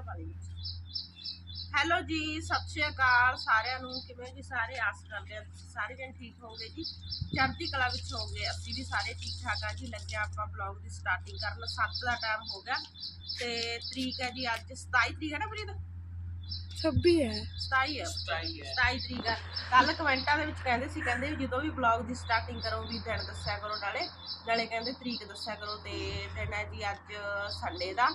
ਚਾਹ ਵਾਲੀ ਵਿੱਚ ਹੈਲੋ ਜੀ, ਸਤਿ ਸ਼੍ਰੀ ਅਕਾਲ ਸਾਰਿਆਂ ਨੂੰ। ਕਿਵੇਂ ਜੀ ਸਾਰੇ? ਆਸ ਕਰਦੇ ਆ ਤੁਸੀਂ ਸਾਰੇ ਜਣ ਠੀਕ ਹੋਵੋਗੇ ਜੀ। ਚੜ੍ਹਦੀ ਕਲਾ ਵਿੱਚ ਹੋਵੋਗੇ। ਅਸੀਂ ਵੀ ਸਾਰੇ ਠੀਕ ਠਾਕ ਆ ਜੀ। ਲੱਗਿਆ ਆਪਾਂ ਬਲੌਗ ਦੀ ਸਟਾਰਟਿੰਗ ਕਰਨ। 7 ਦਾ ਟਾਈਮ ਹੋ ਗਿਆ ਤੇ ਤਰੀਕ ਹੈ ਜੀ ਅੱਜ 27 ਤਰੀਕ ਹੈ ਨਾ ਪ੍ਰੀਤ? 26 ਹੈ। 27 ਹੈ। 27 ਤਰੀਕ ਆ ਕੱਲ ਕਮੈਂਟਾਂ ਦੇ ਵਿੱਚ ਕਹਿੰਦੇ ਸੀ, ਕਹਿੰਦੇ ਵੀ ਜਦੋਂ ਵੀ ਬਲੌਗ ਦੀ ਸਟਾਰਟਿੰਗ ਕਰੋ, ਵੀ ਦਿਨ ਦੱਸਿਆ ਕਰੋ ਨਾਲੇ। ਨਾਲੇ ਕਹਿੰਦੇ ਤਰੀਕ ਦੱਸਿਆ ਕਰੋ ਤੇ ਦਿਨ ਹੈ ਜੀ ਅੱਜ ਸੰਡੇ ਦਾ।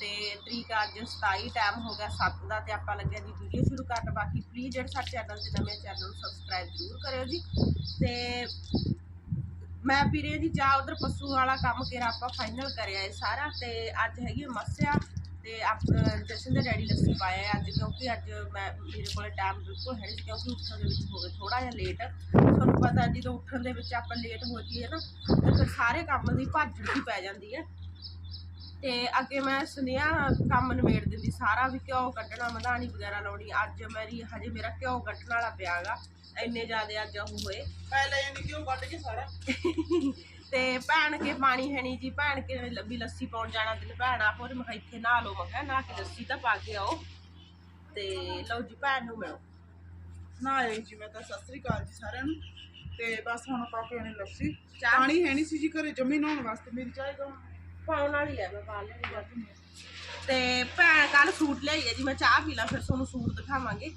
ਤੇ ਤਰੀਕ ਅੱਜ 27 ਟਾਈਮ ਹੋ ਗਿਆ 7 ਦਾ ਤੇ ਆਪਾਂ ਲੱਗਿਆ ਜੀ ਵੀਡੀਓ ਸ਼ੁਰੂ ਕਰਨ। ਬਾਕੀ ਪਲੀਜ਼ ਜਿਹੜੇ ਸਾਡੇ ਚੈਨਲ ਤੇ ਨਵੇਂ ਚੈਨਲ ਨੂੰ ਸਬਸਕ੍ਰਾਈਬ ਜ਼ਰੂਰ ਕਰਿਓ ਜੀ। ਤੇ ਮੈਂ ਵੀਰੇ ਜੀ, ਜਾ ਉਧਰ ਪਸ਼ੂ ਵਾਲਾ ਕੰਮ ਕਿਰਾ ਆਪਾਂ ਫਾਈਨਲ ਕਰਿਆ ਇਹ ਸਾਰਾ। ਤੇ ਅੱਜ ਹੈਗੀ ਮੱਸਿਆ। ਤੇ ਆਪ ਜਸ਼ਨ ਦੇ ਡੈਡੀ ਲੱਸੀ ਪਾਇਆ ਅੱਜ ਕਿਉਂਕਿ ਅੱਜ ਮੈਂ ਮੇਰੇ ਕੋਲ ਟਾਈਮ ਬਿਲਕੁਲ ਹੈ ਨਹੀਂ ਕਿਉਂਕਿ ਉੱਠਣ ਦੇ ਵਿੱਚ ਹੋ ਗਏ ਥੋੜਾ ਜਿਹਾ ਲੇਟ ਤੁਹਾਨੂੰ ਪਤਾ ਜਦੋਂ ਉੱਠਣ ਦੇ ਵਿੱਚ ਆਪਾਂ ਲੇਟ ਹੋ ਜਾਈਏ ਨਾ ਤੇ ਫਿਰ ਸਾਰੇ ਕੰਮ ਦੀ ਭੱਜ ਜੀ ਪੈ ਜਾਂਦੀ ਹੈ। ਤੇ ਅੱਗੇ ਮੈਂ ਸੁਨੇਹਾ ਕੰਮ ਨਿਬੇੜ ਦਿੰਦੀ ਸਾਰਾ ਵੀ ਘਿਓ ਕੱਢਣਾ ਮਧਾਣੀ ਵਗੈਰਾ ਲਾਉਣੀ ਅੱਜ ਮੇਰੀ ਹਜੇ ਮੇਰਾ ਘਿਓ ਕੱਢਣ ਵਾਲਾ ਪਿਆਗਾ ਇੰਨੇ ਜ਼ਿਆਦੇ ਅੱਜ ਉਹ ਹੋਏ। ਪਹਿਲੇ ਕਿ ਉਹ ਕੱਢ ਕੇ ਸਾਰਾ। ਤੇ ਭੈਣ ਕੇ ਪਾਣੀ ਹੈ ਨਹੀਂ ਜੀ ਭੈਣ ਕੇ ਲੱਭੀ ਲੱਸੀ ਪਾਉਣ ਜਾਣਾ ਦਿਨ ਭੈਣ ਆ ਹੋਰ ਮੈਂ ਇੱਥੇ ਨਹਾ ਲਓ ਮੈਂ ਕਿਹਾ ਨਹਾ ਕੇ ਲੱਸੀ ਤਾਂ ਪਾ ਕੇ ਆਓ। ਤੇ ਲਓ ਜੀ ਭੈਣ ਨੂੰ ਮਿਲੋ। ਨਾ ਆਏ ਜੀ ਮੈਂ ਤਾਂ ਸਤਿ ਸ੍ਰੀ ਅਕਾਲ ਜੀ ਸਾਰਿਆਂ ਨੂੰ। ਤੇ ਬਸ ਹੁਣ ਪਾ ਕੇ ਆਣੇ ਲੱਸੀ। ਚਾਹ? ਪਾਣੀ ਹੈ ਨਹੀਂ ਸੀ ਜੀ ਘਰੇ ਜੰਮੀ ਨਹਾਉਣ ਵਾਸਤੇ ਮੇਰੀ ਚਾਹ ਕਾ ਪਾਉਣ ਵਾਲੀ ਹੈ ਮੈਂ ਪਾ ਲੈਣੀ ਤੇ ਭੈਣ ਕੱਲ ਸੂਟ ਲਿਆਈ ਹੈ ਜੀ ਮੈਂ ਚਾਹ ਪੀ ਲਾਂ ਫਿਰ ਤੁਹਾਨੂੰ ਸੂਟ ਦਿਖਾਵਾਂਗੇ।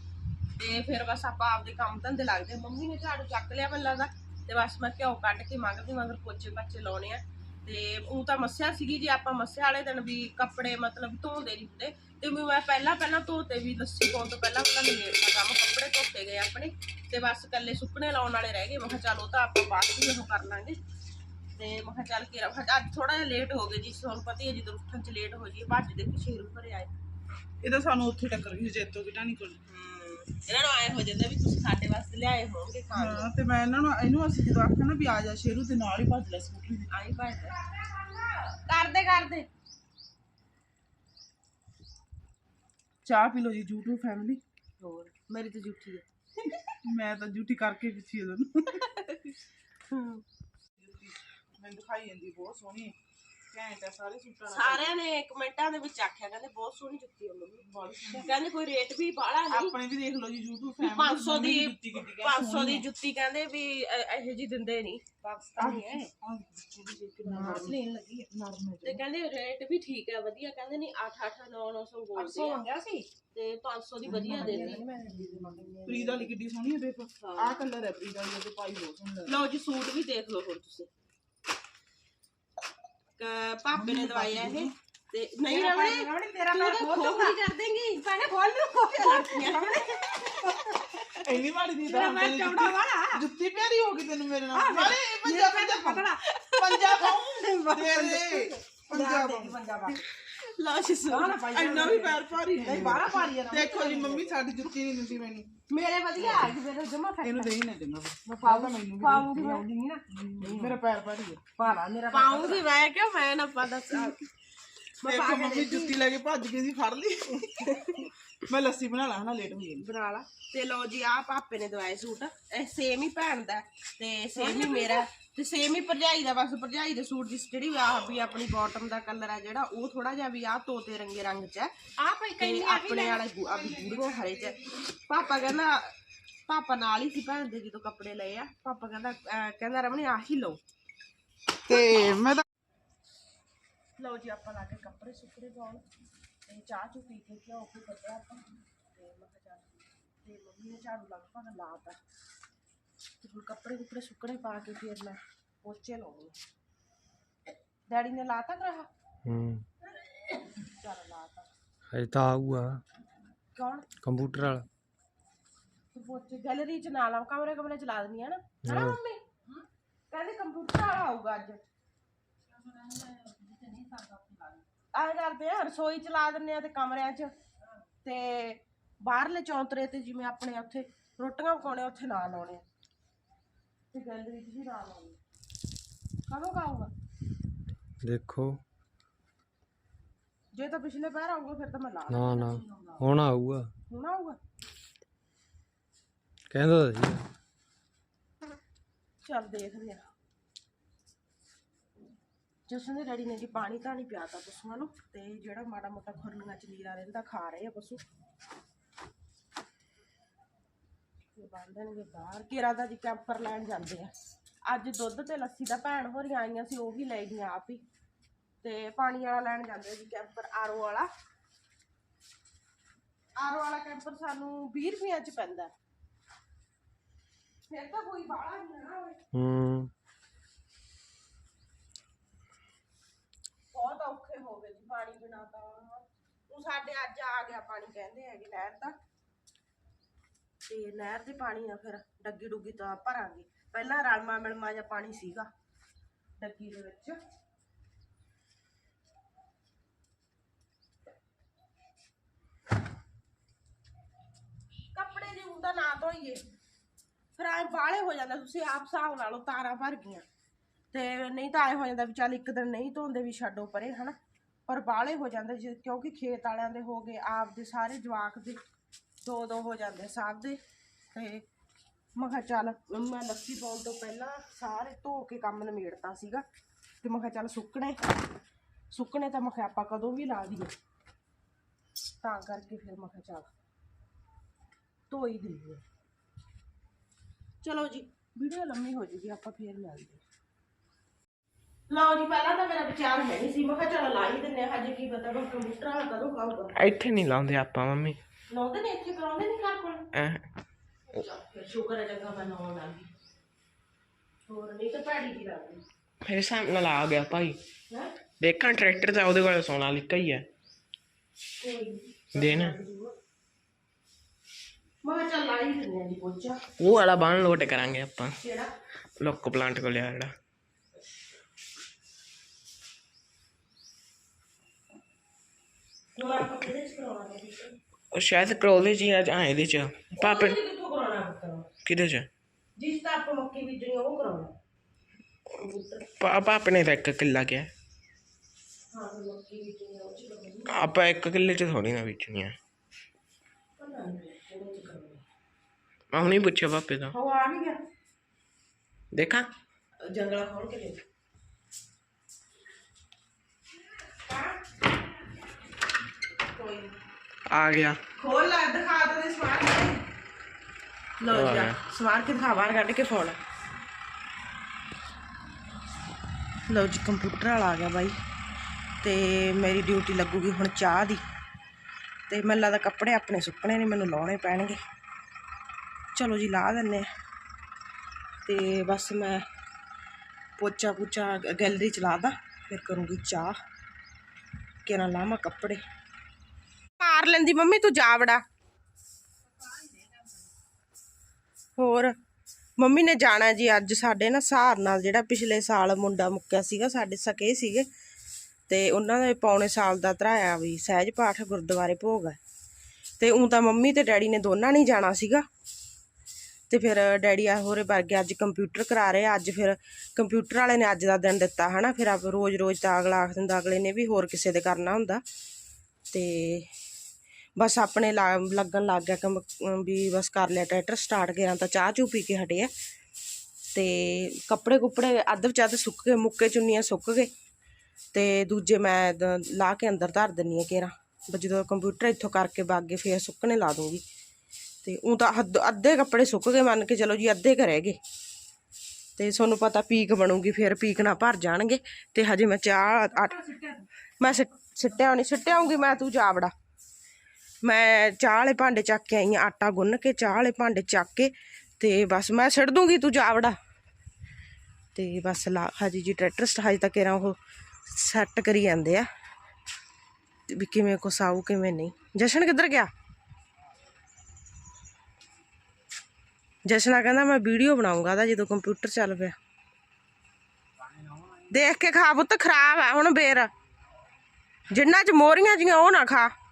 ਤੇ ਫਿਰ ਬਸ ਆਪਾਂ ਆਪਦੇ ਕੰਮ ਧੰਦੇ ਲੱਗਦੇ। ਮੰਮੀ ਨੇ ਝਾੜੂ ਚੱਕ ਲਿਆ ਮੈਨੂੰ ਲੱਗਦਾ ਤੇ ਬਸ ਮੈਂ ਘਿਓ ਕੱਢ ਕੇ ਮੰਗਦੀ ਮਗਰ ਪੋਚੇ ਪਾਚੇ ਲਾਉਣੇ ਆ। ਤੇ ਉਹ ਤਾਂ ਮੱਸਿਆ ਸੀਗੀ ਜੀ ਆਪਾਂ ਮੱਸਿਆ ਵਾਲੇ ਦਿਨ ਵੀ ਕੱਪੜੇ ਮਤਲਬ ਧੋਂਦੇ ਨਹੀਂ ਹੁੰਦੇ ਤੇ ਮੈਂ ਪਹਿਲਾਂ ਪਹਿਲਾਂ ਧੋਤੇ ਵੀ ਲੱਸੀ ਪਾਉਣ ਤੋਂ ਪਹਿਲਾਂ ਉਹਨਾਂ ਨੇ ਮੇਰਾ ਕੰਮ ਕੱਪੜੇ ਧੋਤੇ ਗਏ ਆਪਣੇ ਤੇ ਬਸ ਕੱਲੇ ਸੁੱਕਣੇ ਲਾਉਣ ਵਾਲੇ ਰਹਿ ਗਏ। ਮੈਂ ਕਿਹਾ ਚੱਲ ਉਹ ਤਾਂ ਆਪਾਂ ਬਾਅਦ ਵਿੱਚ ਉਹ ਕਰ ਲਾਂਗੇ। ਤੇ ਮੈਂ ਕਿਹਾ ਚੱਲ ਕੇ ਅੱਜ ਥੋੜਾ ਜਿਹਾ ਲੇਟ ਹੋ ਗਏ ਜੀ ਤੁਹਾਨੂੰ ਪਤਾ ਹੀ ਹੈ ਜਦੋਂ ਉੱਠਣ ਚ ਲੇਟ ਹੋ ਜੀ ਭੱਜ ਦੇ ਕੇ ਸ਼ੇਰੂ ਭਰੇ ਆਏ। ਇਹ ਤਾਂ ਸਾਨੂੰ ਉੱਥੇ ਟੱਕਰ ਗਈ ਜੇਤੋ ਕਿਟਾ ਨਹੀਂ ਕੋਲ ਇਹਨਾਂ ਨੂੰ ਆਏ ਹੋ ਜਾਂਦਾ ਵੀ ਤੁਸੀਂ ਸਾਡੇ ਵਾਸਤੇ ਲਿਆਏ ਹੋਵੋਗੇ ਖਾਣ ਨੂੰ ਹਾਂ ਤੇ ਮੈਂ ਇਹਨਾਂ ਨੂੰ ਇਹਨੂੰ ਅਸੀਂ ਜਦੋਂ ਆਖਿਆ ਨਾ ਵੀ ਆ ਜਾ ਸ਼ੇਰੂ ਤੇ ਨਾਲ ਹੀ ਭੱਜ ਲੈ ਸਕੂਟਰੀ ਤੇ ਆਈ ਭੱਜ ਕਰਦੇ ਕਰਦੇ। ਚਾਹ ਪੀ ਲਓ ਜੀ YouTube ਫੈਮਿਲੀ ਹੋਰ ਮੇਰੀ ਤਾਂ ਝੂਠੀ ਹੈ ਮੈਂ ਤਾਂ ਡਿਊਟੀ ਕਰਕੇ ਪਿੱਛੇ ਤੁਹਾਨੂੰ। ਮੈਂ ਦਿਖਾਈ ਜਾਂਦੀ ਬਹੁਤ ਸੋਹਣੀ ਘੈਂਟ ਹੈ ਸਾਰੇ ਸੂਟਾਂ ਨਾਲ ਸਾਰਿਆਂ ਨੇ ਕਮੈਂਟਾਂ ਦੇ ਵਿੱਚ ਆਖਿਆ ਕਹਿੰਦੇ ਬਹੁਤ ਸੋਹਣੀ ਜੁੱਤੀ ਹੈ ਮੰਮੀ। ਕਹਿੰਦੇ ਕੋਈ ਰੇਟ ਵੀ ਬਾਹਲਾ ਨਹੀਂ। ਆਪਣੇ ਵੀ ਦੇਖ ਲਓ ਜੀ YouTube ਫੈਮਿਲੀ 500 ਦੀ ਜੁੱਤੀ ਕਿੱਡੀ 500 ਦੀ ਜੁੱਤੀ ਕਹਿੰਦੇ ਵੀ ਇਹ- ਜੀ ਦਿੰਦੇ ਨਹੀਂ। ਪਾਕਿਸਤਾਨੀ ਹੈ ਤੇ ਕਹਿੰਦੇ ਰੇਟ ਵੀ ਠੀਕ ਹੈ ਵਧੀਆ ਕਹਿੰਦੇ ਨਹੀਂ 8 8 9 900 ਬੋਲਦੇ ਆ। ਮੰਗਿਆ ਸੀ? ਤੇ 500 ਦੀ ਵਧੀਆ ਦੇ ਦੇ। ਪ੍ਰੀਤ ਵਾਲੀ ਕਿੱਡੀ ਸੋਹਣੀ ਹੈ। ਦੇਖੋ ਆਹ ਕਲਰ ਹੈ ਪ੍ਰੀਤ ਵਾਲੀ ਤੇ ਪਾਈ ਬਹੁਤ ਸੋਹਣਾ ਲਓ ਜੀ ਸੂਟ ਵੀ ਦੇਖ ਲਓ ਹੁਣ ਤੁਸੀਂ। ਭਾਪੇ ਨੇ ਦਵਾਈ ਆ ਇਹ। ਤੇ ਨਹੀਂ ਰਵਣੇ ਰਵਣੇ ਤੇਰਾ ਮੈਂ ਖੋਖਲੀ ਕਰ ਦੇਂਗੀ। ਪਹਿਲੇ ਖੋਲ ਨੂੰ। ਖੋਲ ਇੰਨੀ ਮਾੜੀ ਦੀ ਤੇਰਾ ਤਾਂ ਮੈਂ ਚੌੜਾ ਵਾਲਾ। ਜੁੱਤੀ ਪਿਆਰੀ ਹੋ ਗਈ ਤੈਨੂੰ ਮੇਰੇ ਨਾਲ। ਨਾਲੇ ਇਹ ਪੰਜਾ ਪੰਜਾ ਪਕੜਾ ਪੰਜਾ ਪਾਉਂ ਤੇਰੇ ਪੰਜਾ ਪਾਉਂ ਪੰਜਾਬ ਲਓ ਜੀ ਸੂਟ ਇੰਨਾ ਵੀ ਪੈਰ ਭਾਰੀ ਹੈ। ਬਾਹਲਾ ਭਾਰੀ ਹੈ ਦੇਖੋ ਜੀ ਮੰਮੀ ਸਾਡੀ ਜੁੱਤੀ ਨਹੀਂ ਦਿੰਦੀ ਮੈਨੂੰ। ਮੇਰੇ ਵਧੀਆ ਆ ਗਈ ਮੇਰੇ ਜਮਾ ਫੈਟ ਇਹਨੂੰ ਦੇਈ ਨਾ ਮੈਂ ਮੈਨੂੰ ਮੈਂ ਨਹੀਂ ਨਾ। ਮੇਰਾ ਪੈਰ ਭਾਰੀ ਹੈ। ਭਾਰਾ ਮੇਰਾ ਪਾਉਂਗੀ ਮੈਂ ਕਿਉਂ? ਮੈਂ ਨਾ ਪਤਾ ਦੇਖੋ ਮੰਮੀ ਜੁੱਤੀ ਲੈ ਕੇ ਭੱਜ ਗਈ ਸੀ ਫੜ ਲਈ। ਮੈਂ ਲੱਸੀ ਬਣਾ ਲਾ ਹਨਾ ਲੇਟ ਹੋ ਗਈ। ਬਣਾ ਲਾ। ਤੇ ਲਓ ਜੀ ਆ ਪਾਪੇ ਨੇ ਦਵਾਏ ਸੂਟ। ਇਹ ਸੇਮ ਹੀ ਭੈਣ ਦਾ ਤੇ ਸੇਮ ਹੀ ਮੇਰਾ ਤੇ ਸੇਮ ਹੀ ਭਰਜਾਈ ਦਾ ਬਸ ਭਰਜਾਈ ਦੇ ਸੂਟ ਦੀ ਜਿਹੜੀ ਆਹ ਵੀ ਆਪਣੀ ਬਾਟਮ ਦਾ ਕਲਰ ਆ ਜਿਹੜਾ ਉਹ ਥੋੜਾ ਜਿਹਾ ਵੀ ਆ ਤੋਤੇ ਰੰਗੇ ਰੰਗ ਚ ਹੈ। ਆ ਭਾਈ ਤੇ ਆਪਣੇ ਵਾਲਾ ਗੁ- ਆ ਵੀ ਗੂੜੀਆਂ ਹਰੇ ਚ ਪਾਪਾ ਕਹਿੰਦਾ ਪਾਪਾ ਨਾਲ ਹੀ ਸੀ ਭੈਣ ਦੇ ਜਦੋਂ ਕੱਪੜੇ ਲਏ ਆ। ਪਾਪਾ ਕਹਿੰਦਾ ਅਹ ਕਹਿੰਦਾ ਰਮਣੀ ਆਹੀ ਲਓ। ਤੇ ਮੈਂ ਤਾਂ ਲਓ ਜੀ ਆਪਾਂ ਲਾ ਕੇ ਕੱਪੜੇ ਸੁੱਕਣੇ ਪਾਉਣ। ਤੇ ਚਾਹ ਚੁ ਪੀ ਕੇ ਘਿਓ ਕੋ ਕੱਢਿਆ ਆਪਾਂ। ਤੇ ਮੈਂ ਕਿਹਾ ਤੇ ਮੰਮੀ ਨੇ ਝਾੜੂ ਲਗਭਗ ਲਾਤਾ ਤੇ ਹੁਣ ਕੱਪੜੇ ਕੁਪੜੇ ਸੁੱਕਣੇ ਪਾ ਕੇ ਫਿਰ ਮੈਂ ਪੋਚੇ ਲਾਉਣੀ। ਡੈਡੀ ਨੇ ਲਾਤਾ ਕਰਾ ਹੂੰ। ਚੱਲ ਲਾਤਾ। ਹਜੇ ਤਾਂ ਆਊਗਾ। ਕੌਣ? ਕੰਪਿਊਟਰ ਵਾਲਾ। ਪੋਚੇ ਗੈਲਰੀ ਚ ਨਾ ਲਾਓ ਕਮਰੇ ਕਮਰੇ ਚ ਲਾ ਆ ਨਾ। ਹਨਾ ਮੰਮੀ? ਕਹਿੰਦੇ ਕੰਪਿਊਟਰ ਵਾਲਾ ਆਊਗਾ ਅੱਜ। ਆਏ ਕਰਦੇ ਆ ਰਸੋਈ ਚ ਲਾ ਦਿੰਨੇ ਆ ਤੇ ਕਮਰਿਆਂ ਚ। ਤੇ ਬਾਹਰਲੇ ਚੌਂਤਰੇ ਤੇ ਜਿਵੇਂ ਆਪਣੇ ਉੱਥੇ ਰੋਟੀਆਂ ਪਕਾਉਣੇ ਉੱਥੇ ਨਾ ਲਾਉਣੇ ਆ। ਤੇ ਗੈਲਰੀ ਚ ਵੀ ਨਾ ਲਾਉਣੇ ਕਦੋਂ ਕੁ ਆਊਗਾ? ਦੇਖੋ। ਜੇ ਤਾਂ ਪਿਛਲੇ ਪੈਰ ਆਊਗਾ ਫਿਰ ਤਾਂ ਮੈਂ ਲਾ ਨਾ ਨਾ। ਹੁਣ ਆਊਗਾ। ਹੁਣ ਆਊਗਾ? ਕਹਿੰਦਾ ਤਾਂ ਸੀ। ਚੱਲ ਦੇਖਦੇ ਆ। ਜਸਨ ਦੇ ਡੈਡੀ ਨੇ ਜੀ ਪਾਣੀ ਤਾਂ ਨਹੀਂ ਪਿਆਤਾ ਪਸ਼ੂਆਂ ਨੂੰ ਤੇ ਜਿਹੜਾ ਮਾੜਾ ਮੋਟਾ ਖੁਰਲੀਆਂ ਚ ਨੀਰਾ ਰਹਿੰਦਾ ਖਾ ਰਹੇ ਆ ਪਸ਼ੂ। ਇਹ ਬੰਦਣਗੇ ਬਾਹਰ। ਕੇਰਾ ਦਾ ਜੀ ਕੈਂਪਰ ਲੈਣ ਜਾਂਦੇ ਆ। ਅੱਜ ਦੁੱਧ ਤੇ ਲੱਸੀ ਦਾ ਭੈਣ ਹੋਰੀਆਂ ਆਈਆਂ ਸੀ, ਉਹ ਵੀ ਲੈ ਗਈਆਂ ਆਪ ਹੀ। ਤੇ ਪਾਣੀ ਵਾਲਾ ਲੈਣ ਜਾਂਦੇ ਆ ਜੀ ਕੈਂਪਰ ਆਰਓ ਵਾਲਾ। ਆਰਓ ਵਾਲਾ ਕੈਂਪਰ ਸਾਨੂੰ 20 ਰੁਪਏ ਚ ਪੈਂਦਾ। ਫਿਰ ਤਾਂ ਕੋਈ ਬਾਹਲਾ ਨਹੀਂ ਨਾ ਹੂੰ ਬਹੁਤ ਔਖੇ ਹੋ ਗਏ ਜੀ ਪਾਣੀ ਬਿਨਾ ਤਾਂ ਉਹ ਸਾਡੇ ਅੱਜ ਆ ਗਿਆ ਪਾਣੀ ਕਹਿੰਦੇ ਹੈਗੇ ਨਹਿਰ ਦਾ। ਤੇ ਨਹਿਰ ਦੇ ਪਾਣੀ ਆ ਫਿਰ ਡੱਗੀ ਡੁੱਗੀ ਤਾਂ ਭਰਾਂਗੇ। ਪਹਿਲਾਂ ਰਲਮਾ ਮਿਲਮਾ ਜਿਹਾ ਪਾਣੀ ਸੀਗਾ ਡੱਗੀ ਦੇ ਵਿੱਚ। ਕੱਪੜੇ ਜੇ ਹੁੰਦਾ ਨਾ ਧੋਈਏ। ਫਿਰ ਐ ਬਾਲੇ ਹੋ ਜਾਂਦਾ ਤੁਸੀਂ ਆਪ ਹਿਸਾਬ ਨਾਲੋਂ ਤਾਰਾਂ ਭਰ ਗਈਆਂ। ਤੇ ਨਹੀਂ ਤਾਂ ਐ ਹੋ ਜਾਂਦਾ ਵੀ ਚੱਲ ਇੱਕ ਦਿਨ ਨਹੀਂ ਧੋਂਦੇ ਵੀ ਛੱਡੋ ਪਰੇ, ਹਨਾ? ਪਰ ਬਾਹਲੇ ਹੋ ਜਾਂਦੇ ਜੇ, ਕਿਉਂਕਿ ਖੇਤ ਵਾਲਿਆਂ ਦੇ ਹੋ ਗਏ, ਆਪ ਦੇ ਸਾਰੇ ਜਵਾਕ ਦੇ ਦੋ ਦੋ ਹੋ ਜਾਂਦੇ, ਸਭ ਦੇ। ਤੇ ਮੈਂ ਕਿਹਾ ਚੱਲ, ਮੈਂ ਲੱਸੀ ਪਾਉਣ ਤੋਂ ਪਹਿਲਾਂ ਸਾਰੇ ਧੋ ਕੇ ਕੰਮ ਨਿਮੇੜਤਾ ਸੀਗਾ, ਤੇ ਮੈਂ ਕਿਹਾ ਚੱਲ ਸੁੱਕਣੇ। ਸੁੱਕਣੇ ਤਾਂ ਮੈਂ ਕਿਹਾ ਆਪਾਂ ਕਦੋਂ ਵੀ ਲਾ ਦਈਏ। ਤਾਂ ਕਰਕੇ ਫਿਰ ਮੈਂ ਕਿਹਾ ਚੱਲ ਧੋ ਹੀ ਦਈਏ। ਚਲੋ ਜੀ, ਵੀਡੀਓ ਲੰਮੀ ਹੋ ਜੂਗੀ, ਆਪਾਂ ਫੇਰ ਮਿਲਦੇ ਹਾਂ। ਲਓ ਜੀ ਪਹਿਲਾਂ ਤਾਂ ਮੇਰਾ ਵਿਚਾਰ ਹੈ ਨਹੀਂ ਸੀ। ਮੈਂ ਕਿਹਾ ਚਲ ਲਾ ਹੀ ਦਿੰਨੇ ਆ ਹਜੇ ਕੀ ਪਤਾ ਉਹ ਕੰਪਿਊਟਰ ਵਾਲਾ ਕਦੋਂ ਖਾਊਗਾ। ਇੱਥੇ ਨਹੀਂ ਲਾਉਂਦੇ ਆਪਾਂ ਮੰਮੀ। ਲਾਉਂਦੇ ਨੇ ਇੱਥੇ ਕਰਾਉਂਦੇ ਨਹੀਂ ਘਰ ਕੋਲ? ਐਂ। ਚੱਲ ਫਿਰ ਸ਼ੁਕਰ ਹੈ ਚੰਗਾ ਮੈਂ ਲਾਉਣ ਲੱਗ ਹੋਰ ਨਹੀਂ ਤਾਂ ਭੈੜੀ ਜੀ ਲੱਗਦੀ। ਮੇਰੇ ਸਾਹਮਣੇ ਆ ਗਿਆ ਭਾਈ। ਹੈ? ਦੇਖਾਂ ਟਰੈਕਟਰ ਤਾਂ ਉਹਦੇ ਕੋਲ ਸੋਨਾ ਲਿਕਾ ਹੀ ਹੈ। ਕੋਈ ਨੀ। ਦੇ ਨਾ ਮੈਂ ਕਿਹਾ ਚੱਲ ਲਾ ਹੀ ਦਿੰਨੇ ਆ ਜੀ ਪੋਚਾ। ਉਹ ਵਾਲਾ ਬਾਣ ਲੋਟ ਕਰਾਂਗੇ ਆਪਾਂ। ਕਿਹੜਾ? ਲੋਕੋ ਪਲਾਂਟ ਕੋਲ ਆ ਜਿਹੜਾ ਹੋਰ ਆਪਾਂ ਕਿਹਦੇ ਚ ਕਰਾਉਣਾ ਹੈ ਉਹ ਸ਼ਾਇਦ ਕਰੋਲੇ ਜੀ ਆ ਜਾਂ ਇਹਦੇ ਚ। ਪਾਪੇ ਕਿੱਥੋਂ ਕਰਾਉਣਾ ਪੁੱਤਰ? ਕਿਹਦੇ ਚ? ਜਿਸ ਤਾਂ ਆਪਾਂ ਮੱਕੀ ਬੀਜਣੀ ਆ, ਉਹ ਕਰਾਉਣਾ। ਕੰਪਿਊਟਰ ਪਾਪਾ ਆਪਣੇ ਦਾ ਇੱਕ ਕਿੱਲਾ ਗਿਆ ਹਾਂ ਫਿਰ ਮੱਕੀ ਬੀਜਣੀ ਆ, ਉਹ ਚ ਕਰਾਉਣਾ। ਆਪਾਂ ਇੱਕ ਕਿੱਲੇ ਚ ਥੋੜੀ ਨਾ ਵੇਚਣੀਆਂ ਪਤਾ ਨਹੀਂ ਕਿਹੜੇ ਚ ਕਰਾਉਣਾ। ਮੈਂ ਹੁਣੀ ਪੁੱਛਿਆ ਪਾਪੇ ਤੋਂ ਉਹ ਆ ਨਹੀਂ ਗਿਆ। ਦੇਖਾਂ। ਜੰਗਲਾ ਖੋਲ ਕੇ ਦੇਖ। ਨੀ। ਆ ਗਿਆ। ਖੋਲ ਲੈ ਦਿਖਾ ਦੇ ਸਮਾਰ ਕੇ ਲੋ ਜੀ ਸਮਾਰ ਕੇ ਦਿਖਾ ਬਾਹਰ ਕੱਢ ਕੇ ਫੋਨ। ਲੋ ਜੀ ਕੰਪਿਊਟਰ ਵਾਲਾ ਆ ਗਿਆ ਬਾਈ। ਤੇ ਮੇਰੀ ਡਿਊਟੀ ਲੱਗੂਗੀ ਹੁਣ ਚਾਹ ਦੀ। ਤੇ ਮੈਨੂੰ ਲੱਗਦਾ ਕੱਪੜੇ ਆਪਣੇ ਸੁੱਕਣੇ ਨੇ ਮੈਨੂੰ ਲਾਉਣੇ ਪੈਣਗੇ। ਚਲੋ ਜੀ ਲਾ ਦਿੰਨੇ ਆ ਤੇ ਬਸ ਮੈਂ ਪੋਚਾ ਪੂਚਾ ਗੈਲਰੀ ਚ ਲਾ ਦਾਂ ਫਿਰ ਕਰੂੰਗੀ ਚਾਹ। ਕਿਹਨਾਂ ਲਾਵਾਂ ਕੱਪੜੇ? ਕਰ ਲੈਂਦੀ, ਮੰਮੀ ਤੂੰ ਜਾ ਹੋਰ, ਮੰਮੀ ਨੇ ਜਾਣਾ ਜੀ ਅੱਜ ਸਾਡੇ ਨਾ ਸਹਾਰ ਨਾਲ, ਜਿਹੜਾ ਪਿਛਲੇ ਸਾਲ ਮੁੰਡਾ ਮੁੱਕਿਆ ਸੀਗਾ, ਸਾਡੇ ਸਕੇ ਸੀਗੇ। ਤੇ ਉਹਨਾਂ ਦੇ ਪੌਣੇ ਸਾਲ ਦਾ ਧਰਾਇਆ ਵੀ, ਸਹਿਜ ਪਾਠ ਗੁਰਦੁਆਰੇ ਭੋਗ ਹੈ। ਤੇ ਉਂ ਤਾਂ ਮੰਮੀ ਤੇ ਡੈਡੀ ਨੇ ਦੋਨਾਂ ਨਹੀਂ ਜਾਣਾ ਸੀਗਾ। ਤੇ ਫਿਰ ਡੈਡੀ ਆ ਹੋਰੇ ਵਰਗੇ ਅੱਜ ਕੰਪਿਊਟਰ ਕਰਾ ਰਹੇ ਅੱਜ ਫਿਰ ਕੰਪਿਊਟਰ ਵਾਲੇ ਨੇ ਅੱਜ ਦਾ ਦਿਨ ਦਿੱਤਾ, ਹਨਾ। ਫਿਰ ਆਪ ਰੋਜ਼-ਰੋਜ਼ ਤਾਂ ਅਗਲਾ ਆਖ ਦਿੰਦਾ, ਅਗਲੇ ਨੇ ਵੀ ਹੋਰ ਕਿਸੇ ਦੇ ਕਰਨਾ ਹੁੰਦਾ। ਤੇ ਬਸ ਆਪਣੇ ਲਾ- ਲੱਗਣ ਲੱਗ ਗਿਆ ਕਿ ਵੀ ਬਸ ਕਰ ਲਿਆ ਟਰੈਕਟਰ ਸਟਾਰਟ ਕਰਾਂ ਤਾਂ ਚਾਹ ਚੂ ਪੀ ਕੇ ਹਟੇ ਆ। ਤੇ ਕੱਪੜੇ ਕੁੱਪੜੇ ਅੱਧ ਵਿੱਚ ਅੱਧ ਸੁੱਕ ਗਏ, ਮੁੱਕੇ ਚੁੰਨੀਆਂ ਸੁੱਕ ਗਏ। ਤੇ ਦੂਜੇ ਮੈਂ ਦ- ਲਾ ਕੇ ਅੰਦਰ ਧਰ ਦਿੰਨੀ ਆ ਕੇਰਾਂ ਬਸ ਜਦੋਂ ਕੰਪਿਊਟਰ ਇੱਥੋਂ ਕਰਕੇ ਬਾਗੇ ਫੇਰ ਸੁੱਕਣੇ ਲਾ ਦੂੰਗੀ ਤੇ ਉਹ ਤਾਂ ਹੱਦ- ਅੱਧੇ ਕੱਪੜੇ ਸੁੱਕ ਗਏ ਮੰਨ ਕੇ ਚਲੋ ਜੀ, ਅੱਧੇ ਕੁ ਰਹਿ ਗਏ। ਤੇ ਤੁਹਾਨੂੰ ਪਤਾ ਪੀਕ ਬਣੂਗੀ, ਫਿਰ ਪੀਕ ਨਾ ਭਰ ਜਾਣਗੇ। ਤੇ ਹਜੇ ਮੈਂ ਚਾਹ ਆਟ- ਮੈਂ ਸਿੱਟ- ਸਿੱਟਿਆ ਨਹੀਂ ਸਿੱਟਿਆਉਂਗੀ ਮੈਂ ਤੂੰ ਜਾਵੜਾ ਮੈਂ ਚਾਹ ਵਾਲੇ ਭਾਂਡੇ ਚੱਕ ਕੇ ਆਈ ਆਂ, ਆਟਾ ਗੁੰਨ ਕੇ, ਚਾਹ ਵਾਲੇ ਭਾਂਡੇ ਚੱਕ ਕੇ ਤੇ ਬਸ ਮੈਂ ਛੱਡ ਦੂੰਗੀ ਤੂੰ ਜਾਵੜਾ ਤੇ ਬਸ ਲਾ, ਹਜੀ ਜੀ ਟਰੈਕਟਰ ਸਟ ਹਜੇ ਤੱਕ ਇਹਨਾਂ ਉਹ ਸੈੱਟ ਕਰੀ ਜਾਂਦੇ ਆ। ਵੀ ਕਿਵੇਂ ਕੁਛ ਆਊ, ਕਿਵੇਂ ਨਹੀਂ। ਜਸ਼ਨ ਕਿੱਧਰ ਗਿਆ? ਜਸ਼ਨਾ ਕਹਿੰਦਾ ਮੈਂ ਵੀਡੀਓ ਬਣਾਉਂਗਾ ਦਾ ਜਦੋਂ ਕੰਪਿਊਟਰ ਚੱਲ ਪਿਆ। ਦੇਖ ਕੇ ਖਾ, ਪੁੱਤ ਖਰਾਬ ਆ, ਹੁਣ ਬੇਰ ਜਿੰਨਾ ਚ ਮੋਰੀਆਂ ਜੀਆਂ ਉਹ ਨਾ ਖਾ।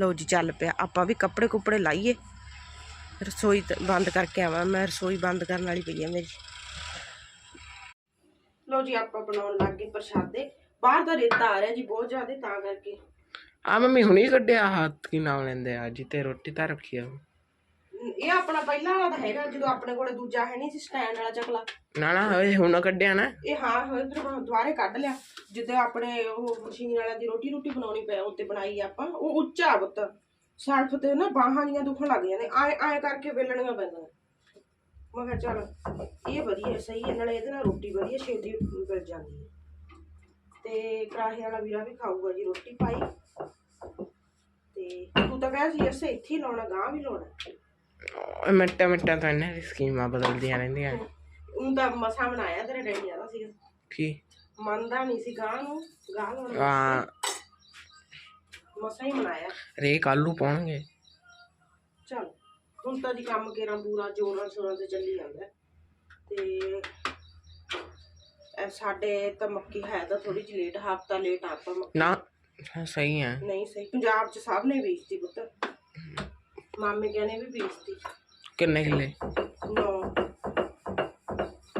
ਲਓ ਜੀ ਚੱਲ ਪਿਆ। ਆਪਾਂ ਵੀ ਕੱਪੜੇ ਕੁੱਪੜੇ ਲਾਈਏ। ਰਸੋਈ ਬੰਦ ਕਰਕੇ ਆਵਾਂ ਮੈਂ ਰਸੋਈ ਬੰਦ ਕਰਨ ਵਾਲੀ ਪਈ ਆ ਮੇਰੀ। ਲਓ ਜੀ ਆਪਾਂ ਬਣਾਉਣ ਲੱਗ ਗਏ ਪ੍ਰਸ਼ਾਦੇ। ਬਾਹਰ ਦਾ ਰੇਤਾ ਆ ਰਿਹਾ ਜੀ ਬਹੁਤ ਜ਼ਿਆਦਾ ਤਾਂ ਕਰਕੇ। ਆ ਮੰਮੀ ਹੁਣੀ ਕੱਢਿਆ ਹੱਥ ਕੀ ਨਾਮ ਲੈਂਦੇ ਆ ਅੱਜ ਤੇ ਰੋਟੀ ਤਾਂ ਰੱਖੀ ਆ। ਇਹ ਆਪਣਾ ਪਹਿਲਾਂ ਵਾਲਾ ਤਾਂ ਹੈਗਾ ਜਦੋਂ ਆਪਣੇ ਕੋਲੇ ਦੂਜਾ ਹੈ ਨਹੀਂ ਸੀ ਸਟੈਂਡ ਵਾਲਾ ਚਕਲਾ। ਨਾ ਨਾ ਹੋਏ ਹੁਣ ਕੱਢਿਆ ਨਾ। ਇਹ ਹਾਂ ਹੋਏ ਫਿਰ ਹੁਣ ਦੁਬਾਰੇ ਕੱਢ ਲਿਆ। ਜਿੱਦਾਂ ਆਪਣੇ ਉਹ ਮਸ਼ੀਨ ਵਾਲਾ ਦੀ ਰੋਟੀ ਰੋਟੀ ਬਣਾਉਣੀ ਪਿਆ ਉੱਤੇ ਬਣਾਈ ਆਪਾਂ। ਉਹ ਉੱਚਾ ਬੁੱਤ ਸਲਫ ਤੇ ਨਾ ਬਾਹਾਂ ਦੀਆਂ ਦੁਖਣ ਲੱਗ ਜਾਂਦੇ ਆਏ ਆਏ ਕਰਕੇ ਵੇਲਣੀਆਂ ਪੈਂਦੀਆਂ ਮੈਂ ਕਿਹਾ ਚੱਲ ਇਹ ਵਧੀਆ ਸਹੀ ਹੈ ਨਾਲੇ ਇਹਦੇ ਨਾਲ ਰੋਟੀ ਵਧੀਆ ਛੇਤੀ ਮਿਲ ਜਾਂਦੀ ਹੈ। ਤੇ ਕੜਾਹੀ ਵਾਲਾ ਵੀਰਾ ਵੀ ਖਾਊਗਾ ਜੀ ਰੋਟੀ ਪਾਈ। ਤੇ ਤੂੰ ਤਾਂ ਕਹਿ ਸੀ ਇਸੇ ਇੱਥੇ ਲਾਉਣਾ ਗਾਂ ਵੀ ਲਾਉਣਾ। ਮਿੰਟਾਂ ਮਿੰਟਾਂ ਤੋਂ ਇਹਨਾਂ ਦੀ ਸਕੀਮਾਂ ਬਦਲਦੀਆਂ ਰਹਿੰਦੀਆਂ। ਉਹ ਤਾਂ ਮਸਾ ਬਣਾਇਆ ਤੇਰਾ ਡੈਡੀ ਆਦਾ ਸੀਗਾ। ਕੀ? ਮੰਨਦਾ ਨਹੀਂ ਸੀ ਗਾਂ ਨੂੰ ਗਾਂ ਲਾਉਣਾ ਆ ਮਸਾ ਹੀ ਬਣਾਇਆ। ਰੇ ਕੱਲੂ ਪਾਉਣਗੇ। ਚਲ ਹੁਣ ਤਾਂ ਜੀ ਕੰਮ ਕੇਰਾਂ ਪੂਰਾ ਜੋਰਾਂ ਸ਼ੋਰਾਂ ਤੇ ਚੱਲੀ ਜਾਂਦਾ ਹੈ। ਤੇ ਸਾਡੇ ਤਾਂ ਮੱਕੀ ਹੈ ਤਾਂ ਥੋੜੀ ਜਿਹੀ ਲੇਟ ਹਫਤਾ ਲੇਟ ਆਪਾਂ ਨਾ ਹਾਂ, ਸਹੀ ਹੈ ਨਹੀਂ ਸਹੀ। ਪੰਜਾਬ ਚ ਸਭ ਨੇ ਬੀਜਤੀ ਪੁੱਤ। ਮਾਮੇ ਕਹਿੰਦੇ ਵੀ ਬੀਜਤੀ ਕਿੰਨੇ ਕਿੱਲੇ? ਨੌ।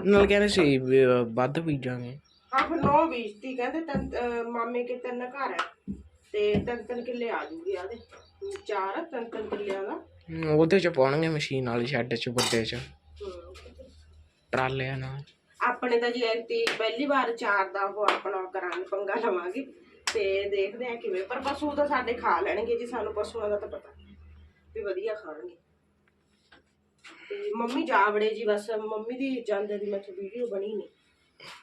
ਨਾਲ ਕਹਿੰਦੇ ਸੀ ਵੀ, ਵੱਧ ਬੀਜਾਂਗੇ। ਹਾਂ ਫਿਰ ਨੌ ਬੀਜਤੀ ਕਹਿੰਦੇ ਤਿੰਨ ਅਹ ਮਾਮੇ ਕੇ ਤਿੰਨ ਘਰ ਹੈ ਤੇ ਤਿੰਨ ਤਿੰਨ ਕਿੱਲੇ ਆ ਜੂਗੇ ਆਦੇ। ਚਾਰ ਆ, ਤਿੰਨ ਤਿੰਨ ਕਿੱਲਿਆਂ ਦਾ। ਹਮ, ਉਹਦੇ ਚ ਪਾਉਣਗੇ ਮਸ਼ੀਨ ਵਾਲੀ ਸ਼ੈੱਡ ਚ ਵੱਡੇ ਚ। ਹਮ। ਟਰਾਲਿਆਂ ਨਾਲ। ਆਪਣੇ ਤਾਂ ਜੀ ਐਤੀ ਪਹਿਲੀ ਵਾਰ ਚਾਰ ਦਾ ਉਹ ਆਪਣਾ ਕਰਾਂਗੇ ਪੰਗਾ ਲਵਾਂਗੇ। ਤੇ ਦੇਖਦੇ ਆ ਕਿਵੇਂ ਪਰ ਪਸ਼ੂ ਤਾਂ ਸਾਡੇ ਖਾ ਲੈਣਗੇ ਜੀ ਸਾਨੂੰ ਪਸ਼ੂਆਂ ਦਾ ਤਾਂ ਪਤਾ। ਵੀ ਵਧੀਆ ਖਾਣਗੇ। ਤੇ ਮੰਮੀ ਜਾ ਵੜੇ ਜੀ ਬਸ ਮੰਮੀ ਦੀ ਜਾਂਦੇ ਦੀ ਮੈਥੋਂ ਵੀਡੀਓ ਬਣੀ ਨਹੀਂ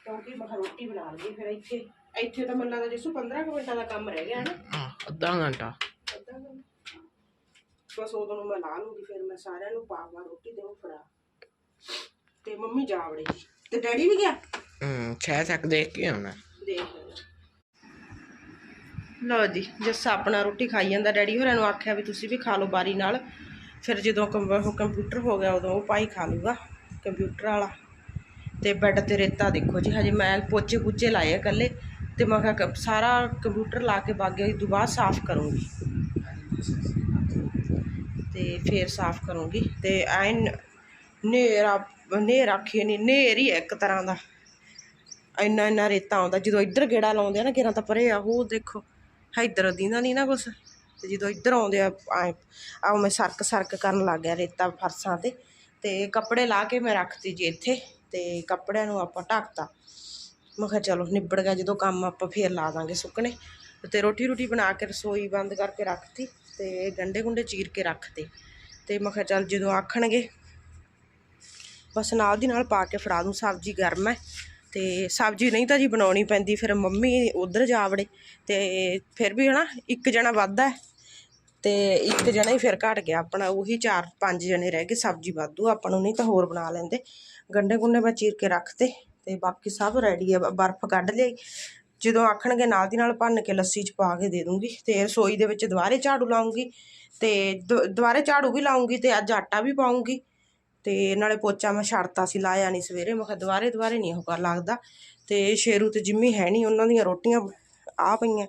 ਕਿਉਂਕਿ ਮੈਂ ਰੋਟੀ ਬਣਾ ਲਈ ਫਿਰ ਇੱਥੇ। ਇੱਥੇ ਤਾਂ ਮੈਨੂੰ ਲੱਗਦਾ ਜਿਸੂ 15 ਕੁ ਮਿੰਟਾਂ ਦਾ ਕੰਮ ਰਹਿ ਗਿਆ ਹੈ ਨਾ। ਹਾਂ, ਅੱਧਾ ਘੰਟਾ। ਅੱਧਾ ਘੰਟਾ। ਬਸ ਉਦੋਂ ਨੂੰ ਮੈਂ ਲਾ ਲੂੰਗੀ ਫਿਰ ਮੈਂ ਸਾਰਿਆਂ ਨੂੰ ਪਾਵਾਂ ਰੋਟੀ ਉਹ ਫੜਾ। ਤੇ ਮੰਮੀ ਜਾ ਵੜੇ ਜੀ। ਤੇ ਡੈਡੀ ਵੀ ਗਿਆ? ਹੂੰ ਛੇ ਤੱਕ ਦੇਖ ਕੇ ਆਉਣਾ। ਦੇਖ ਲਓ ਜੀ ਜੱਸਾ ਆਪਣਾ ਰੋਟੀ ਖਾਈ ਜਾਂਦਾ ਡੈਡੀ ਹੋਰਾਂ ਨੂੰ ਆਖਿਆ ਵੀ ਤੁਸੀਂ ਵੀ ਖਾ ਲਓ ਬਾਰੀ ਨਾਲ। ਫਿਰ ਜਦੋਂ ਕੰਪਿਊਟਰ ਹੋ ਗਿਆ, ਉਦੋਂ ਉਹ ਭਾਈ ਖਾ ਲੂਗਾ, ਕੰਪਿਊਟਰ ਵਾਲਾ। ਤੇ ਬੈੱਡ ਤੇ ਰੇਤਾ ਦੇਖੋ ਜੀ, ਹਜੇ ਮੈਂ ਪੋਚੇ ਪੁੱਚੇ ਲਾਏ ਆ ਇਕੱਲੇ ਤੇ ਮੈਂ ਕਿਹਾ ਸਾਰਾ ਕੰਪਿਊਟਰ ਲਾ ਕੇ ਬਾਗਿਆ ਤੋਂ ਬਾਅਦ ਸਾਫ਼ ਕਰੂੰਗੀ। ਤੇ ਫਿਰ ਸਾਫ਼ ਕਰੂੰਗੀ ਤੇ ਐ ਨੇਰਾ ਨੇਰਾ ਆਖੀ ਨਹੀਂ ਨੇਰ ਇੱਕ ਤਰ੍ਹਾਂ ਦਾ। ਇੰਨਾ ਇੰਨਾ ਰੇਤਾ ਆਉਂਦਾ, ਜਦੋਂ ਇੱਧਰ ਗੇੜਾ ਲਾਉਂਦੇ ਆ ਨਾ ਕਿਰਾਂ ਤਾਂ ਪਰੇ ਆ, ਉਹ ਦੇਖੋ। ਇੱਧਰ ਦੀਂਦਾ ਨਹੀਂ ਨਾ ਕੁਛ। ਤੇ ਜਦੋਂ ਇੱਧਰ ਆਉਂਦੇ ਆ ਆਉ ਮੈਂ ਸਰਕ ਸਰਕ ਕਰਨ ਲੱਗ ਗਿਆ ਰੇਤਾ ਫਰਸਾਂ ਤੇ। ਤੇ ਕੱਪੜੇ ਲਾ ਕੇ ਮੈਂ ਰੱਖਤੀ ਜੀ ਇੱਥੇ, ਤੇ ਕੱਪੜਿਆਂ ਨੂੰ ਆਪਾਂ ਢੱਕਤਾ। ਮੈਂ ਕਿਹਾ ਚਲੋ ਨਿਬੜ ਗਿਆ, ਜਦੋਂ ਕੰਮ ਆਪਾਂ ਫੇਰ ਲਾ ਦਾਂਗੇ ਸੁੱਕਣੇ। ਤੇ ਰੋਟੀ ਰੋਟੀ ਬਣਾ ਕੇ ਰਸੋਈ ਬੰਦ ਕਰਕੇ ਰੱਖਤੀ, ਤੇ ਗੰਡੇ ਗੁੰਡੇ ਚੀਰ ਕੇ ਰੱਖਤੇ। ਤੇ ਮੈਂ ਕਿਹਾ ਚੱਲ ਜਦੋਂ ਆਖਣਗੇ, ਬਸ ਨਾਲ ਦੀ ਨਾਲ ਪਾ ਕੇ ਫੜਾ ਦੂੰ, ਸਬਜ਼ੀ ਗਰਮ ਹੈ ਤੇ ਸਬਜ਼ੀ ਨਹੀਂ ਤਾਂ ਜੀ ਬਣਾਉਣੀ ਪੈਂਦੀ, ਫਿਰ ਮੰਮੀ ਉਧਰ ਜਾ ਵੜੇ ਤੇ ਫਿਰ ਵੀ ਹਨਾ ਇੱਕ ਜਣਾ ਵੱਧਦਾ ਹੈ ਤੇ ਇੱਕ ਜਣਾ ਹੀ ਫਿਰ ਘਟ ਗਿਆ ਆਪਣਾ, ਉਹੀ ਚਾਰ ਪੰਜ ਜਣੇ ਰਹਿ ਗਏ ਸਬਜ਼ੀ ਵਾਧੂ, ਆਪਾਂ ਨੂੰ ਨਹੀਂ ਤਾਂ ਹੋਰ ਬਣਾ ਲੈਂਦੇ। ਗੰਡੇ ਗੁੰਡੇ ਮੈਂ ਚੀਰ ਕੇ ਰੱਖਤੇ ਤੇ ਬਾਕੀ ਸਭ ਰੈਡੀ ਹੈ ਬਰਫ਼ ਕੱਢ ਲਈ ਜਦੋਂ ਆਖਣਗੇ ਨਾਲ ਦੀ ਨਾਲ ਭੰਨ ਕੇ ਲੱਸੀ ਚ ਪਾ ਕੇ ਦੇ ਦੂੰਗੀ, ਤੇ ਰਸੋਈ ਦੇ ਵਿੱਚ ਦੁਬਾਰੇ ਝਾੜੂ ਲਾਉਂਗੀ ਤੇ ਦੁ- ਦੁਬਾਰੇ ਝਾੜੂ ਵੀ ਲਾਉਂਗੀ ਤੇ ਅੱਜ ਆਟਾ ਵੀ ਪਾਉਂਗੀ। ਅਤੇ ਨਾਲੇ ਪੋਚਾ ਮੈਂ ਛੱਡਤਾ ਸੀ, ਲਾਇਆ ਨਹੀਂ ਸਵੇਰੇ। ਮੈਂ ਕਿਹਾ ਦੁਬਾਰੇ ਦੁਬਾਰੇ ਨਹੀਂ ਉਹ ਕਰ ਲੱਗਦਾ। ਅਤੇ ਸ਼ੇਰੂ ਤੇ ਜਿੰਮੀ ਹੈ ਨਹੀਂ ਉਹਨਾਂ ਦੀਆਂ ਰੋਟੀਆਂ ਆ ਪਈਆਂ।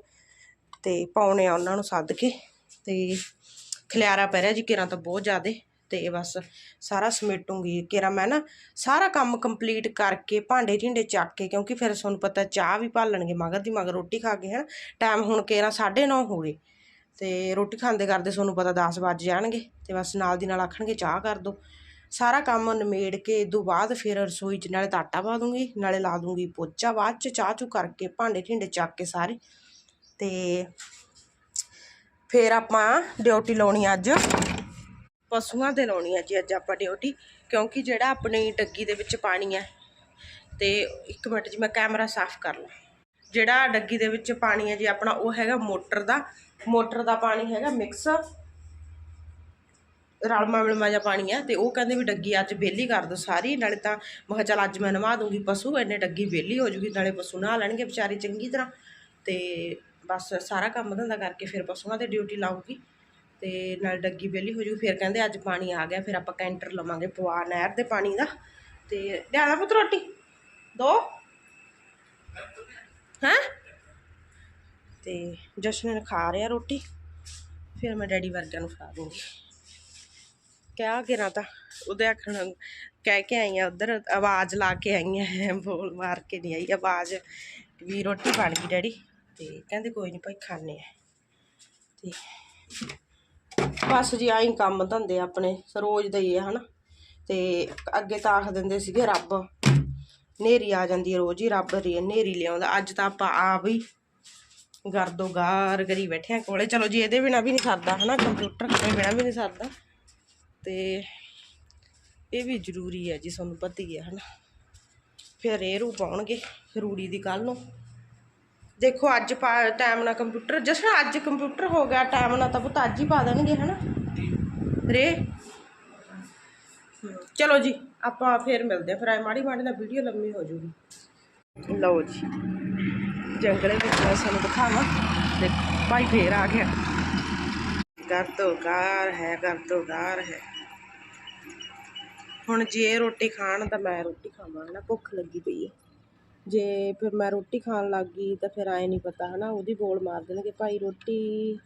ਅਤੇ ਪਾਉਣੇ ਆ ਉਹਨਾਂ ਨੂੰ ਸੱਦ ਕੇ। ਅਤੇ ਖਲਿਆਰਾ ਪੈ ਰਿਹਾ ਜੀ, ਕਿਰਾਂ ਤਾਂ ਬਹੁਤ ਜ਼ਿਆਦਾ। ਤੇ ਬਸ ਸਾਰਾ ਸਮੇਟੂੰਗੀ। ਕਿਰਾਂ ਮੈਂ ਨਾ ਸਾਰਾ ਕੰਮ ਕੰਪਲੀਟ ਕਰਕੇ ਭਾਂਡੇ ਢਿੰਡੇ ਚੱਕ ਕੇ, ਕਿਉਂਕਿ ਫਿਰ ਤੁਹਾਨੂੰ ਪਤਾ ਚਾਹ ਵੀ ਭਾਲਣਗੇ, ਮਗਰ ਦੀ ਮਗਰ ਰੋਟੀ ਖਾ ਕੇ ਹੈ ਟਾਈਮ ਹੁਣ ਕਿਰਾਂ 9:30 ਹੋ ਗਏ। ਤੇ ਰੋਟੀ ਖਾਂਦੇ ਕਰਦੇ ਤੁਹਾਨੂੰ ਪਤਾ 10 ਵੱਜ ਜਾਣਗੇ। ਤੇ ਬਸ ਨਾਲ ਦੀ ਨਾਲ ਆਖਣਗੇ, ਚਾਹ ਕਰ ਦੋ। ਸਾਰਾ ਕੰਮ ਨਿਮੇੜ ਕੇ ਇਦੋਂ ਬਾਅਦ ਫਿਰ ਰਸੋਈ 'ਚ ਨਾਲੇ ਤਾਂ ਆਟਾ ਪਾ ਦੂੰਗੀ, ਨਾਲੇ ਲਾ ਦੂੰਗੀ ਪੋਚਾ, ਬਾਅਦ 'ਚ ਚਾਹ ਚੂ ਕਰਕੇ ਭਾਂਡੇ ਢਿੰਡੇ ਚੱਕ ਕੇ ਸਾਰੇ। ਤੇ ਫਿਰ ਆਪਾਂ ਡਿਊਟੀ ਲਾਉਣੀ ਅੱਜ। ਪਸ਼ੂਆਂ ਤੇ ਲਾਉਣੀ ਹੈ ਜੀ ਅੱਜ ਆਪਾਂ ਡਿਊਟੀ, ਕਿਉਂਕਿ ਜਿਹੜਾ ਆਪਣੀ ਡੱਗੀ ਦੇ ਵਿੱਚ ਪਾਣੀ ਹੈ ਤੇ ਇੱਕ ਮਿੰਟ ਜੀ ਮੈਂ ਕੈਮਰਾ ਸਾਫ਼ ਕਰ ਲਾਂ। ਜਿਹੜਾ ਡੱਗੀ ਦੇ ਵਿੱਚ ਪਾਣੀ ਹੈ ਜੀ ਆਪਣਾ, ਉਹ ਹੈਗਾ ਮੋਟਰ ਦਾ। ਮੋਟਰ ਦਾ ਪਾਣੀ ਹੈਗਾ ਮਿਕਸ ਰਲਮਾ ਮਿਲਮਾ ਜਿਹਾ ਪਾਣੀ ਆ ਤੇ ਉਹ ਕਹਿੰਦੇ ਵੀ ਡੱਗੀ ਅੱਜ ਵਿਹਲੀ ਕਰ ਦੋ ਸਾਰੀ, ਨਾਲੇ ਤਾਂ ਮੈਂ ਕਿਹਾ ਚੱਲ ਅੱਜ ਮੈਂ ਨਵਾ ਦੂੰਗੀ ਪਸ਼ੂ, ਇੰਨੇ ਡੱਗੀ ਵਿਹਲੀ ਹੋ ਜੂਗੀ, ਨਾਲੇ ਪਸ਼ੂ ਨਹਾ ਲੈਣਗੇ ਵਿਚਾਰੇ ਚੰਗੀ ਤਰ੍ਹਾਂ। ਤੇ ਬਸ ਸਾਰਾ ਕੰਮ ਧੰਦਾ ਕਰਕੇ ਫਿਰ ਪਸ਼ੂਆਂ ਤੇ ਡਿਊਟੀ ਲਾਊਗੀ ਤੇ ਨਾਲ ਡੱਗੀ ਵਿਹਲੀ ਹੋ ਜੂ ਫਿਰ ਕਹਿੰਦੇ ਅੱਜ ਪਾਣੀ ਆ ਗਿਆ, ਫਿਰ ਆਪਾਂ ਕੈਂਟਰ ਲਵਾਂਗੇ ਪਵਾ ਨਹਿਰ ਦੇ ਪਾਣੀ ਦਾ। ਤੇ ਲਿਆਣਾ ਪੁੱਤ ਰੋਟੀ? ਦੋ? ਹੈਂ? ਤੇ ਜਸ਼ਨ ਖਾ ਰਿਹਾ ਰੋਟੀ, ਫਿਰ ਮੈਂ ਡੈਡੀ ਵਰਗਿਆਂ ਨੂੰ ਖਾ ਦੂੰਗੀ। ਕਿਆ ਕਰਾਂ ਤਾਂ? ਉਹਦੇ ਆਖਣ, ਕਹਿ ਕੇ ਆਈ ਆ ਉਧਰ, ਆਵਾਜ਼ ਲਾ ਕੇ ਆਈ ਆ ਬੋਲ ਮਾਰ ਕੇ ਨਹੀਂ ਆਈ, ਆਵਾਜ਼ ਵੀ ਰੋਟੀ ਬਣ ਗਈ ਡੈਡੀ। ਤੇ ਕਹਿੰਦੇ ਕੋਈ ਨਹੀਂ ਭਾਈ ਖਾਣੇ ਆ। ਤੇ ਬਸ ਜੀ ਆਈ ਕੰਮ ਧੰਦੇ ਆਪਣੇ, ਰੋਜ਼ ਦਾ ਹੀ ਹੈ ਹਨਾ। ਤੇ ਅੱਗੇ ਤਾਂ ਆਖ ਦਿੰਦੇ ਸੀਗੇ ਰੱਬ ਨੇਰੀ ਆ ਜਾਂਦੀ ਹੈ ਰੋਜ਼ ਹੀ, ਰੱਬ ਰੀ ਨੇਰੀ ਲਿਆਉਂਦਾ। ਅੱਜ ਤਾਂ ਆਪਾਂ ਆਪ ਹੀ ਗਰਦੋ ਗਾਰ ਕਰੀ ਬੈਠੇ ਆ ਕੋਲੇ। ਚਲੋ ਜੀ, ਇਹਦੇ ਬਿਨਾ ਵੀ ਨਹੀਂ ਸਰਦਾ, ਹਨਾ। ਕੰਪਿਊਟਰ ਦੇ ਬਿਨਾ ਵੀ ਨਹੀਂ ਸਰਦਾ। ਤੇ ਇਹ ਵੀ ਜ਼ਰੂਰੀ ਹੈ ਜੀ, ਤੁਹਾਨੂੰ ਪਤਾ ਹੀ ਹੈ, ਹਨਾ। ਫਿਰ ਇਹ ਰੂ ਪਾਉਣਗੇ ਰੂੜੀ ਦੀ ਕੱਲ ਨੂੰ। ਦੇਖੋ, ਅੱਜ ਪਾ ਟਾਈਮ ਨਾਲ ਕੰਪਿਊਟਰ ਜਸ਼ਨ, ਅੱਜ ਕੰਪਿਊਟਰ ਹੋ ਗਿਆ ਟਾਈਮ ਨਾਲ ਤਾਂ ਪੁੱਤ ਅੱਜ ਹੀ ਪਾ ਦੇਣਗੇ, ਹਨਾ। ਰੇ। ਚਲੋ ਜੀ, ਆਪਾਂ ਫੇਰ ਮਿਲਦੇ ਆ ਫਿਰ ਆਏ ਮਾੜੀ ਮਾੜੀ ਨਾਲ ਵੀਡੀਓ ਲੰਮੀ ਹੋ ਜੂਗੀ। ਲਓ ਜੀ, ਜੰਗਲੇ ਵਿੱਚ ਮੈਂ ਤੁਹਾਨੂੰ ਦਿਖਾਵਾਂ। ਦੇਖੋ ਭਾਈ ਫੇਰ ਆ ਗਿਆ। ਘਰ ਤੋਂ ਘਰ ਹੈ, ਘਰ ਤੋਂ ਘਰ ਹੈ। ਹੁਣ ਜੇ ਰੋਟੀ ਖਾਣ ਤਾਂ ਮੈਂ ਰੋਟੀ ਖਾਵਾਂ, ਨਾ ਭੁੱਖ ਲੱਗੀ ਪਈ ਹੈ ਜੇ ਫਿਰ ਮੈਂ ਰੋਟੀ ਖਾਣ ਲੱਗ ਗਈ ਤਾਂ ਫਿਰ ਆਏ ਨਹੀਂ ਪਤਾ, ਹਨਾ, ਉਹਦੀ ਬੋਲ ਮਾਰ ਦੇਣਗੇ, ਭਾਈ ਰੋਟੀ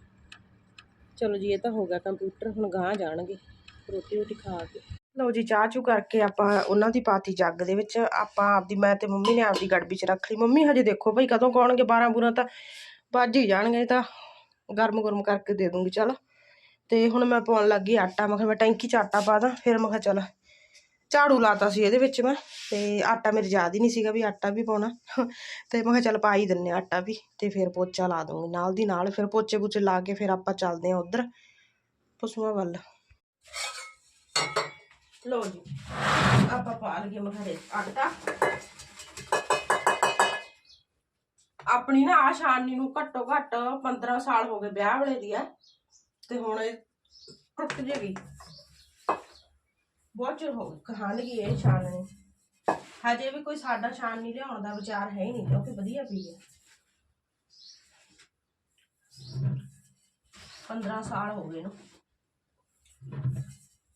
ਚਲੋ ਜੀ, ਇਹ ਤਾਂ ਹੋ ਗਿਆ ਕੰਪਿਊਟਰ, ਹੁਣ ਗਾਂ ਜਾਣਗੇ, ਰੋਟੀ ਰੋਟੀ ਖਾ ਕੇ। ਲਓ ਜੀ, ਚਾਹ ਚੂ ਕਰਕੇ ਆਪਾਂ ਉਹਨਾਂ ਦੀ ਪਾਤੀ ਜੱਗ ਦੇ ਵਿੱਚ, ਆਪਾਂ ਆਪਦੀ, ਮੈਂ ਤੇ ਮੰਮੀ ਨੇ ਆਪਦੀ ਗੜਬੀ 'ਚ ਰੱਖ ਲਈ। ਮੰਮੀ, ਹਜੇ ਦੇਖੋ ਭਾਈ ਕਦੋਂ ਕੌਣਗੇ 12 ਬੂਰਾ ਤਾਂ ਵੱਜ ਹੀ ਜਾਣਗੇ ਤਾਂ ਗਰਮ ਗਰਮ ਕਰਕੇ ਦੇ ਦੂੰਗੀ, ਚੱਲ। ਤੇ ਹੁਣ ਮੈਂ ਪਾਉਣ ਲੱਗੀ ਆਟਾ, ਮੈਂ ਕਿਹਾ ਮੈਂ ਟੈਂਕੀ 'ਚ ਆਟਾ ਪਾ ਦਾਂ, ਫਿਰ ਮੈਂ ਕਿਹਾ ਚੱਲ ਝਾੜੂ ਲਾਤਾ ਸੀ ਇਹਦੇ ਵਿੱਚ ਮੈਂ, ਤੇ ਆਟਾ ਮੇਰੇ ਯਾਦ ਹੀ ਨਹੀਂ ਸੀਗਾ ਵੀ ਆਟਾ ਵੀ ਪਾਉਣਾ। ਤੇ ਮੈਂ ਕਿਹਾ ਚੱਲ ਪਾ ਹੀ ਦਿੰਨੇ ਆਟਾ ਵੀ, ਤੇ ਫਿਰ ਪੋਚਾ ਲਾ ਦੂੰਗੀ ਨਾਲ ਦੀ ਨਾਲ, ਫਿਰ ਪੋਚੇ ਪੂਚੇ ਲਾ ਕੇ ਫਿਰ ਆਪਾਂ ਚੱਲਦੇ ਆਂ ਉਧਰ, ਪਸ਼ੂਆਂ ਵੱਲ। ਲਓ ਜੀ, ਆਪਾਂ ਪਾ ਲਈਏ ਮਖਾਰੇ ਆਟਾ। ਆਪਣੀ ਨਾ ਆ ਛਾਨਣੀ ਨੂੰ ਘੱਟੋ ਘੱਟ 15 ਸਾਲ ਹੋ ਗਏ ਵਿਆਹ ਵਾਲੇ ਦੀ ਆ, ਤੇ ਹੁਣ ਇਹ ਟੁੱਟ ਜੇਗੀ। ਬਹੁਤ ਚਿਰ ਹੋ ਗਏ ਕਹਾਣਗੀ ਇਹ ਛਾਨਣੀ ਹਜੇ ਵੀ ਕੋਈ ਸਾਡਾ ਛਾਨ ਨਹੀਂ ਲਿਆਉਣ ਦਾ ਵਿਚਾਰ ਹੈ ਹੀ ਨਹੀਂ, ਕਿਉਂਕਿ ਵਧੀਆ ਪੀ ਹੈ 15 ਸਾਲ ਹੋ ਗਏ ਨੂੰ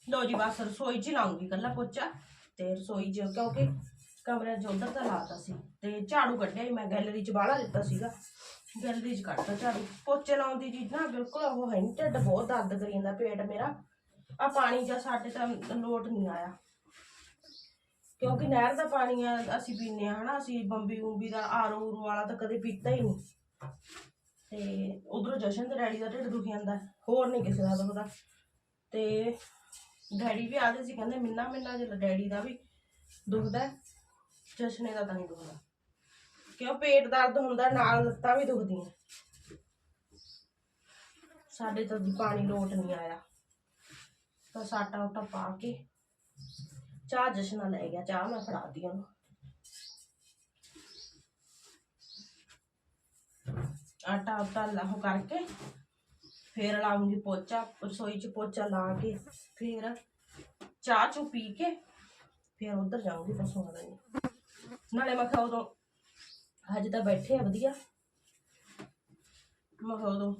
ਲੋ ਜੀ, ਬਸ ਰਸੋਈ 'ਚ ਹੀ ਲਾਉਂਗੀ ਕੱਲਾ ਪੋਚਾ ਤੇ ਰਸੋਈ 'ਚ, ਕਿਉਂਕਿ ਕਮਰੇ 'ਚ ਉਧਰ ਤਾਂ ਲਾਤਾ ਸੀ ਤੇ ਝਾੜੂ ਕੱਢਿਆ ਸੀ ਮੈਂ, ਗੈਲਰੀ 'ਚ ਬਾਹਲਾ ਦਿੱਤਾ ਸੀਗਾ। ਗੈਲਰੀ 'ਚ ਕੱਢਤਾ ਝਾੜੂ। ਪੋਚੇ ਲਾਉਣ ਦੀ ਚੀਜ਼ ਨਾ ਬਿਲਕੁਲ ਉਹ ਹੈ ਨਹੀਂ ਢਿੱਡ ਬਹੁਤ ਦਰਦ ਕਰੀ ਜਾਂਦਾ, ਪੇਟ ਮੇਰਾ। ਆ ਪਾਣੀ ਜਾਂ ਸਾਡੇ ਤਾਂ ਲੋਟ ਨਹੀਂ ਆਇਆ। ਕਿਉਂਕਿ ਨਹਿਰ ਦਾ ਪਾਣੀ ਆ ਅਸੀਂ ਪੀਂਦੇ ਆ ਹਨਾ ਅਸੀਂ ਬੰਬੀ ਬੰਬੀ ਦਾ ਆਰੋ ਉਰੋ ਵਾਲਾ ਤਾਂ ਕਦੇ ਪੀਤਾ ਹੀ ਨਹੀਂ। ਤੇ ਉਧਰੋਂ ਜਸ਼ਨ ਤੇ ਡੈਡੀ ਦਾ ਢਿੱਡ ਦੁਖੀ ਜਾਂਦਾ ਹੋਰ ਨਹੀਂ ਕਿਸੇ ਦਾ ਦੁਖਦਾ। ਤੇ ਡੈਡੀ ਵੀ ਆਦੇ ਸੀ ਕਹਿੰਦੇ ਮਿੰਨਾ ਮਿੰਨਾ ਜਿਹਾ ਡੈਡੀ ਦਾ ਵੀ ਦੁਖਦਾ ਹੈ, ਜਸ਼ਨੇ ਦਾ ਤਾਂ ਨਹੀਂ ਦੁਖਦਾ। ਕਿਉਂ ਪੇਟ ਦਰਦ ਹੁੰਦਾ ਨਾਲ ਲੱਤਾਂ ਵੀ ਦੁਖਦੀਆਂ। ਸਾਡੇ ਤਾਂ ਪਾਣੀ ਲੋਟ ਨਹੀਂ ਆਇਆ। ਤਾਂ ਸਾਟਾ ਉਟਾ ਪਾ ਕੇ ਚਾਹ ਜਸ਼ਨਾ ਲੈ ਗਿਆ, ਚਾਹ ਮੈਂ ਫੜਾ ਦੀ ਉਹਨੂੰ। ਆਟਾ ਉਟਾ ਲਾਹੋ ਕਰਕੇ ਫੇਰ ਲਾਉਂਗੀ ਪੋਚਾ, ਰਸੋਈ ਚ ਪੋਚਾ ਲਾ ਕੇ ਫੇਰ ਚਾਹ ਚੂ ਪੀ ਕੇ ਫੇਰ ਉਧਰ ਜਾਊਂਗੀ ਪਸ਼ੂਆਂ ਦਾ ਨਾਲੇ ਮੈਂ ਕਿਹਾ ਉਦੋਂ ਅੱਜ ਤਾਂ ਬੈਠੇ ਆ ਵਧੀਆ। ਮੈਂ ਕਿਹਾ ਉਦੋਂ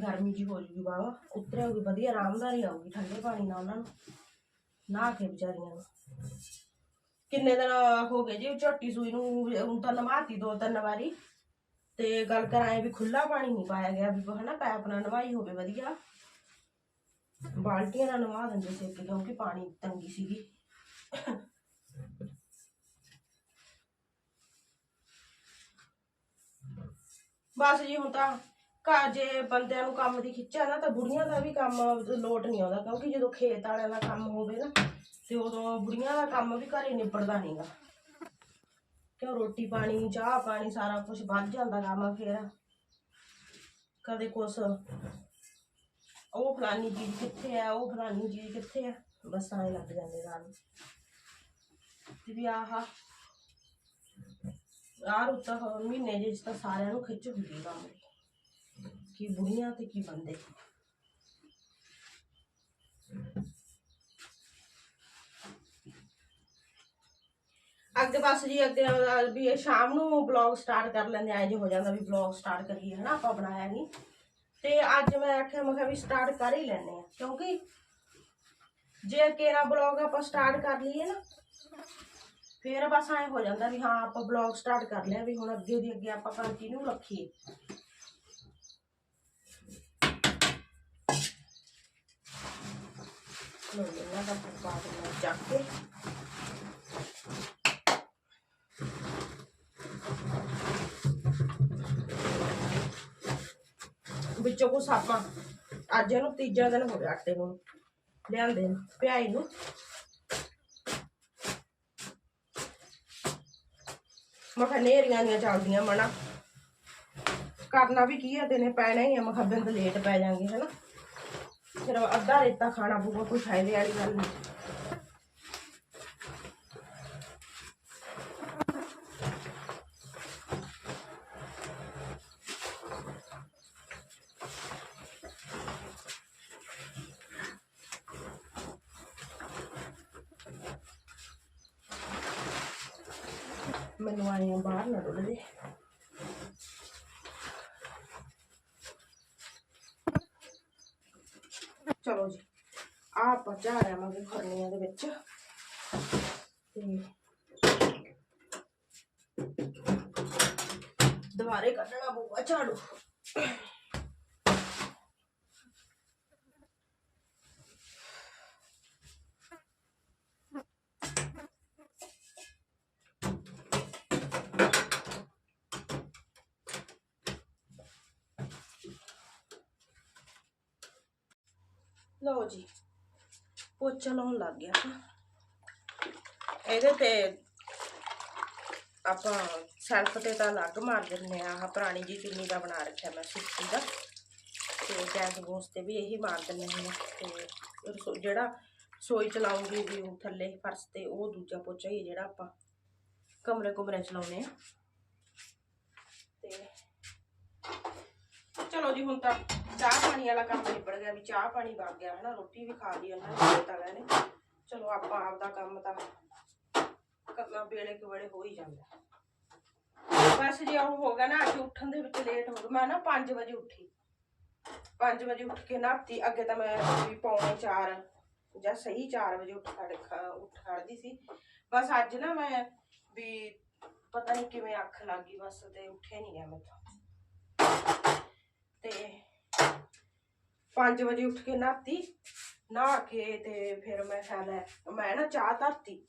ਗਰਮੀ ਜੀ ਹੋ ਜੂਗੀ ਬਾਵਾ ਉਤਰਿਆਉਗੀ ਵਧੀਆ, ਆਰਾਮਦਾਰੀ ਆਊਗੀ, ਠੰਡੇ ਪਾਣੀ ਨਾਲ ਉਹਨਾਂ ਨੂੰ, ਨਹਾ ਕੇ ਵਿਚਾਰੀਆਂ ਨੂੰ। ਕਿੰਨੇ ਦਿਨ ਹੋ ਗਏ ਜੀ ਝੋਟੀ ਸੂਈ ਨੂੰ, ਹੁਣ ਤਾਂ ਨਵਾਤੀ ਦੋ ਤਿੰਨ ਵਾਰੀ। ਤੇ ਗੱਲ ਕਰਾਏ ਵੀ ਖੁੱਲਾ ਪਾਣੀ ਨਹੀਂ ਪਾਇਆ ਗਿਆ, ਵੀ ਹਨਾ ਪੈਪ ਨਾਲ ਨਵਾਈ ਹੋਵੇ ਵਧੀਆ। ਬਾਲਟੀਆਂ ਨਾਲ ਨਵਾ ਦਿੰਦੇ ਸੀ ਕਿਉਂਕਿ ਪਾਣੀ ਤੰਗੀ ਸੀਗੀ। ਬਸ ਜੀ, ਹੁਣ ਤਾਂ ਘਰ ਜੇ ਬੰਦਿਆਂ ਨੂੰ ਕੰਮ ਦੀ ਖਿੱਚਿਆ ਨਾ, ਤਾਂ ਬੁੜੀਆਂ ਦਾ ਵੀ ਕੰਮ ਲੋਟ ਨਹੀਂ ਆਉਂਦਾ, ਕਿਉਂਕਿ ਜਦੋਂ ਖੇਤ ਵਾਲਿਆਂ ਦਾ ਕੰਮ ਹੋਵੇ ਨਾ, ਤੇ ਉਦੋਂ ਬੁੜੀਆਂ ਦਾ ਕੰਮ ਵੀ ਘਰੇ ਨਿਬੜਦਾ ਨਹੀਂਗਾ ਕਿਉਂ ਰੋਟੀ ਪਾਣੀ, ਚਾਹ ਪਾਣੀ, ਸਾਰਾ ਕੁਝ ਵੱਧ ਜਾਂਦਾ ਕੰਮ ਫੇਰ। ਕਦੇ ਕੁਛ, ਉਹ ਫਲਾਨੀ ਚੀਜ਼ ਕਿੱਥੇ ਆ, ਉਹ ਫਲਾਨੀ ਚੀਜ਼ ਕਿੱਥੇ ਆ, ਬਸ ਆਏ ਲੱਗ ਜਾਂਦੇ ਨਾਲ ਤੇ ਵੀ ਆਹ ਆਹ ਰੁੱਤ ਮਹੀਨੇ ਜਿਸ ਤਾਂ ਸਾਰਿਆਂ ਨੂੰ ਖਿੱਚ ਹੁੰਦੀ ਕੰਮ। ਦੀ ਕੀ ਬੁੜੀਆਂ ਤੇ ਕੀ ਬੰਦੇ? ਅੱਗੇ ਬਸ ਜੀ, ਅੱਗੇ ਵੀ ਸ਼ਾਮ ਨੂੰ ਬਲੌਗ ਸਟਾਰਟ ਕਰ ਲੈਂਦੇ ਐਂ ਜੇ ਹੋ ਜਾਂਦਾ ਵੀ ਬਲੌਗ ਸਟਾਰਟ ਕਰੀਏ, ਹਨਾ, ਆਪਾਂ ਬਣਾਇਆ ਨਹੀਂ ਤੇ ਅੱਜ ਮੈਂ ਆਖਿਆ, ਮੈਂ ਕਿਹਾ ਵੀ ਸਟਾਰਟ ਕਰ ਹੀ ਲੈਣੇ ਆ, ਕਿਉਂਕਿ ਜੇ ਕੇਰਾ ਬਲੌਗ ਆਪਾਂ ਸਟਾਰਟ ਕਰ ਲਈਏ ਨਾ, ਫੇਰ ਬਸ ਐਂ ਹੋ ਜਾਂਦਾ ਵੀ ਹਾਂ, ਆਪਾਂ ਬਲੌਗ ਸਟਾਰਟ ਕਰ ਲਿਆ, ਵੀ ਹੁਣ ਅੱਗੇ ਦੀ ਅੱਗੇ ਆਪਾਂ ਕੰਟੀਨਿਊ ਰੱਖੀਏ। ਲੋ ਇਹਨਾਂ ਦਾ ਪਾ ਦੇਣਾ ਚੱਕ ਕੇ ਵਿੱਚੋਂ ਕੁਛ ਆਪਾਂ ਅੱਜ ਇਹਨੂੰ ਤੀਜਾ ਦਿਨ ਹੋ ਗਿਆ ਆਟੇ ਨੂੰ ਲਿਆਂਦੇ ਨੂੰ, ਪਿਆਈ ਨੂੰ। ਮੈਂ ਕਿਹਾ ਨੇਰੀਆਂ ਦੀਆਂ ਚੱਲਦੀਆਂ ਮਣਾ ਕਰਨਾ ਵੀ ਕੀ ਆ ਦਿਨੇ ਪੈਣਾ ਹੀ ਆ ਮੈਂ ਬਿੰਦ ਲੇਟ ਪੈ ਜਾਾਂਗੇ ਹਨਾ। ਫਿਰ ਅੱਧਾ ਰੇਤਾ ਖਾਣਾ ਪਊਗਾ ਕੋਈ ਫਾਇਦੇ ਵਾਲੀ ਗੱਲ ਨਹੀਂ ਮੈਨੂੰ ਆਏ ਆ ਬਾਹਰ ਨਾ ਰੁੱਲ ਜੇ ਚਲੋ ਜੀ ਆ ਆਪਾਂ ਚਾਹ ਆਵਾਂਗੇ ਖਰਨੀਆਂ ਦੇ ਵਿੱਚ ਤੇ ਦੁਬਾਰੇ ਕੱਢਣਾ ਪਊਗਾ ਝਾੜੂ ਲਓ ਜੀ, ਪੋਚਾ ਲਾਉਣ ਲੱਗ ਗਿਆ ਇਹਦੇ ਤੇ ਆਪਾਂ ਸੈਲਫ ਤੇ ਤਾਂ ਅਲੱਗ ਮਾਰ ਦਿੰਨੇ ਆ ਆਹ ਪੁਰਾਣੀ ਜੀ ਚੁੰਨੀ ਦਾ ਬਣਾ ਰੱਖਿਆ ਮੈਂ ਸੁੱਤੀ ਦਾ। ਤੇ ਗੈਸ ਗੂਸ ਤੇ ਵੀ ਇਹੀ ਮਾਰ ਦਿੰਨੇ ਹਾਂ। ਤੇ ਰਸੋ- ਜਿਹੜਾ ਸੋਈ ਚਲਾਉਂਗੀ ਵੀ ਉਹ ਥੱਲੇ ਫਰਸ਼ ਤੇ, ਉਹ ਦੂਜਾ ਪੋਚਾ ਹੀ ਜਿਹੜਾ ਆਪਾਂ ਕਮਰੇ ਕੁਮਰੇ ਚ ਲਾਉਨੇ ਆ ਤੇ ਚਲੋ ਜੀ, ਹੁਣ ਤਾਂ ਚਾਹ ਪਾਣੀ ਵਾਲਾ ਕੰਮ ਨਿਬੜ ਗਿਆ ਵੀ ਚਾਹ ਪਾਣੀ ਵਗ ਗਿਆ, ਹਨਾ, ਰੋਟੀ ਵੀ ਖਾ ਲਈ ਉਹਨਾਂ ਨੇ ਤਾਂ ਗਏ ਚਲੋ, ਆਪਾਂ ਆਪਦਾ ਕੰਮ ਤਾਂ ਕਰਨਾ, ਵੇਲੇ ਕਿ ਵੇਲੇ ਹੋ ਹੀ ਜਾਂਦਾ। ਬਸ ਜੇ ਉਹ ਹੋ ਗਿਆ ਨਾ, ਅੱਜ ਉੱਠਣ ਦੇ ਵਿੱਚ ਲੇਟ ਹੋ ਗਿਆ ਮੈਂ ਨਾ 5 ਵਜੇ ਉੱਠੀ। 5 ਵਜੇ ਉੱਠ ਕੇ ਨਾਤੀ ਅੱਗੇ ਤਾਂ ਮੈਂ ਵੀ ਪੌਣੇ 4 ਜਾਂ ਸਹੀ 4 ਵਜੇ ਉੱਠ ਖੜ ਉੱਠ ਖੜਦੀ ਸੀ। ਬਸ ਅੱਜ ਨਾ ਮੈਂ ਵੀ ਪਤਾ ਨਹੀਂ ਕਿਵੇਂ ਅੱਖ ਲੱਗ ਗਈ, ਬਸ ਤੇ ਉੱਠੇ ਨਹੀਂ ਗਿਆ ਮੈਥੋਂ ਤੇ। 5 ਵਜੇ ਉੱਠ ਕੇ ਨਹਾਤੀ, ਨਹਾ ਕੇ ਤੇ ਫਿਰ ਮੈਂ ਖਾ ਲੈ ਮੈਂ ਨਾ ਚਾਹ ਧਰਤੀ।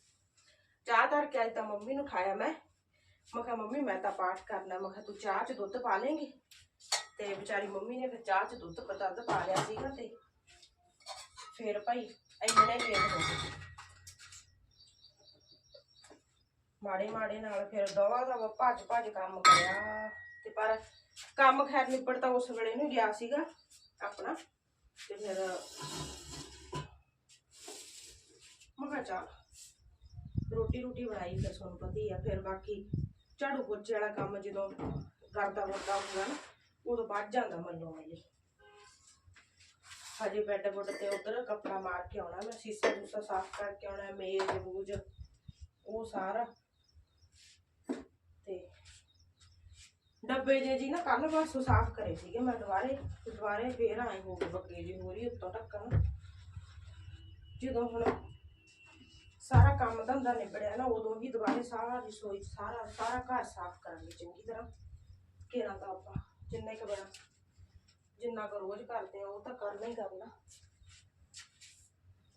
ਚਾਹ ਧਰ ਕੇ ਅੱਜ ਤਾਂ ਮੰਮੀ ਨੂੰ ਖਾਇਆ ਮੈਂ। ਮੈਂ ਕਿਹਾ, ਮੰਮੀ, ਮੈਂ ਤਾਂ ਪਾਠ ਕਰਨਾ। ਮੈਂ ਕਿਹਾ, ਤੂੰ ਚਾਹ 'ਚ ਦੁੱਧ ਪਾ ਲੇਂਗੀ? ਤੇ ਵਿਚਾਰੀ ਮੰਮੀ ਨੇ ਫਿਰ ਚਾਹ 'ਚ ਦੁੱਧ ਪਤਾ ਦੁੱਧ ਪਾ ਲਿਆ ਸੀਗਾ ਤੇ ਫਿਰ ਭਾਈ ਇੰਨੇ ਲੇਟ ਹੋ ਗਏ। ਮਾੜੇ ਮਾੜੇ ਨਾਲ ਫਿਰ ਦਵਾ ਦਵਾ ਭੱਜ ਭੱਜ ਕੰਮ ਕਰਿਆ ਤੇ ਪਰ ਕੰਮ ਖੈਰ ਨਿਪੜ ਤਾਂ ਉਸ ਵੇਲੇ ਨੂੰ ਗਿਆ ਸੀਗਾ ਆਪਣਾ ਤੇ ਫਿਰ ਮੈਂ ਕਿਹਾ ਰੋਟੀ ਰੋਟੀ ਬਣਾਈ ਫਿਰ ਤੁਹਾਨੂੰ ਪਤਾ ਹੀ ਆ, ਫਿਰ ਬਾਕੀ ਝਾੜੂ ਪੋਚੇ ਵਾਲਾ ਕੰਮ ਜਦੋਂ ਕਰਦਾ ਵਰਦਾ ਹੁੰਦਾ ਨਾ, ਉਦੋਂ ਵੱਜ ਜਾਂਦਾ ਮੱਲੋ ਮੱਲੀ ਹਜੇ ਬੈੱਡ ਬੁੱਡ ਤੇ ਉਧਰ ਕੱਪੜਾ ਮਾਰ ਕੇ ਆਉਣਾ, ਮੈਂ ਸੀਸਾ ਸੂਸਾ ਸਾਫ਼ ਕਰਕੇ ਆਉਣਾ, ਮੇਜ਼ ਬੂਜ ਉਹ ਸਾਰਾ ਤੇ ਡੱਬੇ ਜੇ ਜੀ ਨਾ ਕੱਲ ਬਸ ਸਾਫ਼ ਕਰੇ ਸੀਗੇ ਮੈਂ ਦੁਬਾਰੇ ਦੁਬਾਰੇ ਫੇਰ ਆਏ ਹੋ ਗਏ ਬੱਗੇ ਜੀ ਹੋ ਰਹੀ ਉੱਤੋਂ ਢੱਕਣ। ਜਦੋਂ ਹੁਣ ਸਾਰਾ ਕੰਮ ਧੰਦਾ ਨਿਬੜਿਆ ਨਾ, ਉਦੋਂ ਹੀ ਦੁਬਾਰੇ ਸਾਰਾ ਰਸੋਈ ਸਾਰਾ ਸਾਰਾ ਘਰ ਸਾਫ਼ ਕਰਾਂਗੇ ਚੰਗੀ ਤਰ੍ਹਾਂ। ਘੇਰਾ ਤਾਂ ਆਪਾਂ ਜਿੰਨਾ ਕੁ ਬੜਾ ਜਿੰਨਾ ਕੁ ਰੋਜ਼ ਕਰਦੇ ਆ, ਉਹ ਤਾਂ ਕਰਨਾ ਹੀ ਕਰਨਾ।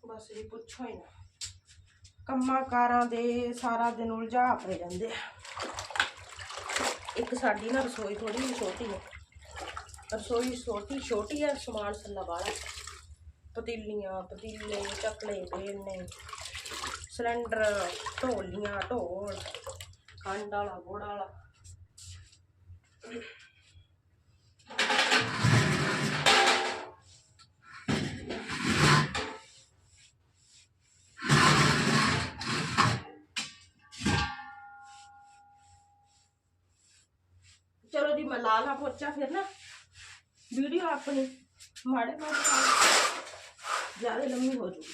ਬਸ ਜੀ ਪੁੱਛੋ ਹੀ ਨਾ। ਕੰਮਾਂ ਕਾਰਾਂ ਦੇ ਸਾਰਾ ਦਿਨ ਉਲਝਾ ਪਏ ਰਹਿੰਦੇ ਆ। ਇੱਕ ਸਾਡੀ ਨਾ ਰਸੋਈ ਥੋੜੀ ਜਿਹੀ ਛੋਟੀ ਹੈ। ਰਸੋਈ ਛੋਟੀ ਛੋਟੀ ਹੈ, ਸਮਾਨ ਸੱਲਾ ਵਾਲਾ। ਪਤੀਲੀਆਂ, ਪਤੀਲੇ, ਚੱਕਲੇ ਬੇਲਣੇ ਸਿਲੰਡਰ, ਢੋਲੀਆਂ, ਢੋਲ, ਖੰਡ ਵਾਲਾ, ਗੁੜ ਵਾਲਾ। ਚਲੋ ਜੀ ਮੈਂ ਲਾ ਲਾ ਪੋਚਾ ਫਿਰ ਨਾ ਵੀਡੀਓ ਆਪਣੀ ਮਾੜੇ ਮਾੜੇ ਜ਼ਿਆਦਾ ਲੰਮੀ ਹੋ ਜੂਗੀ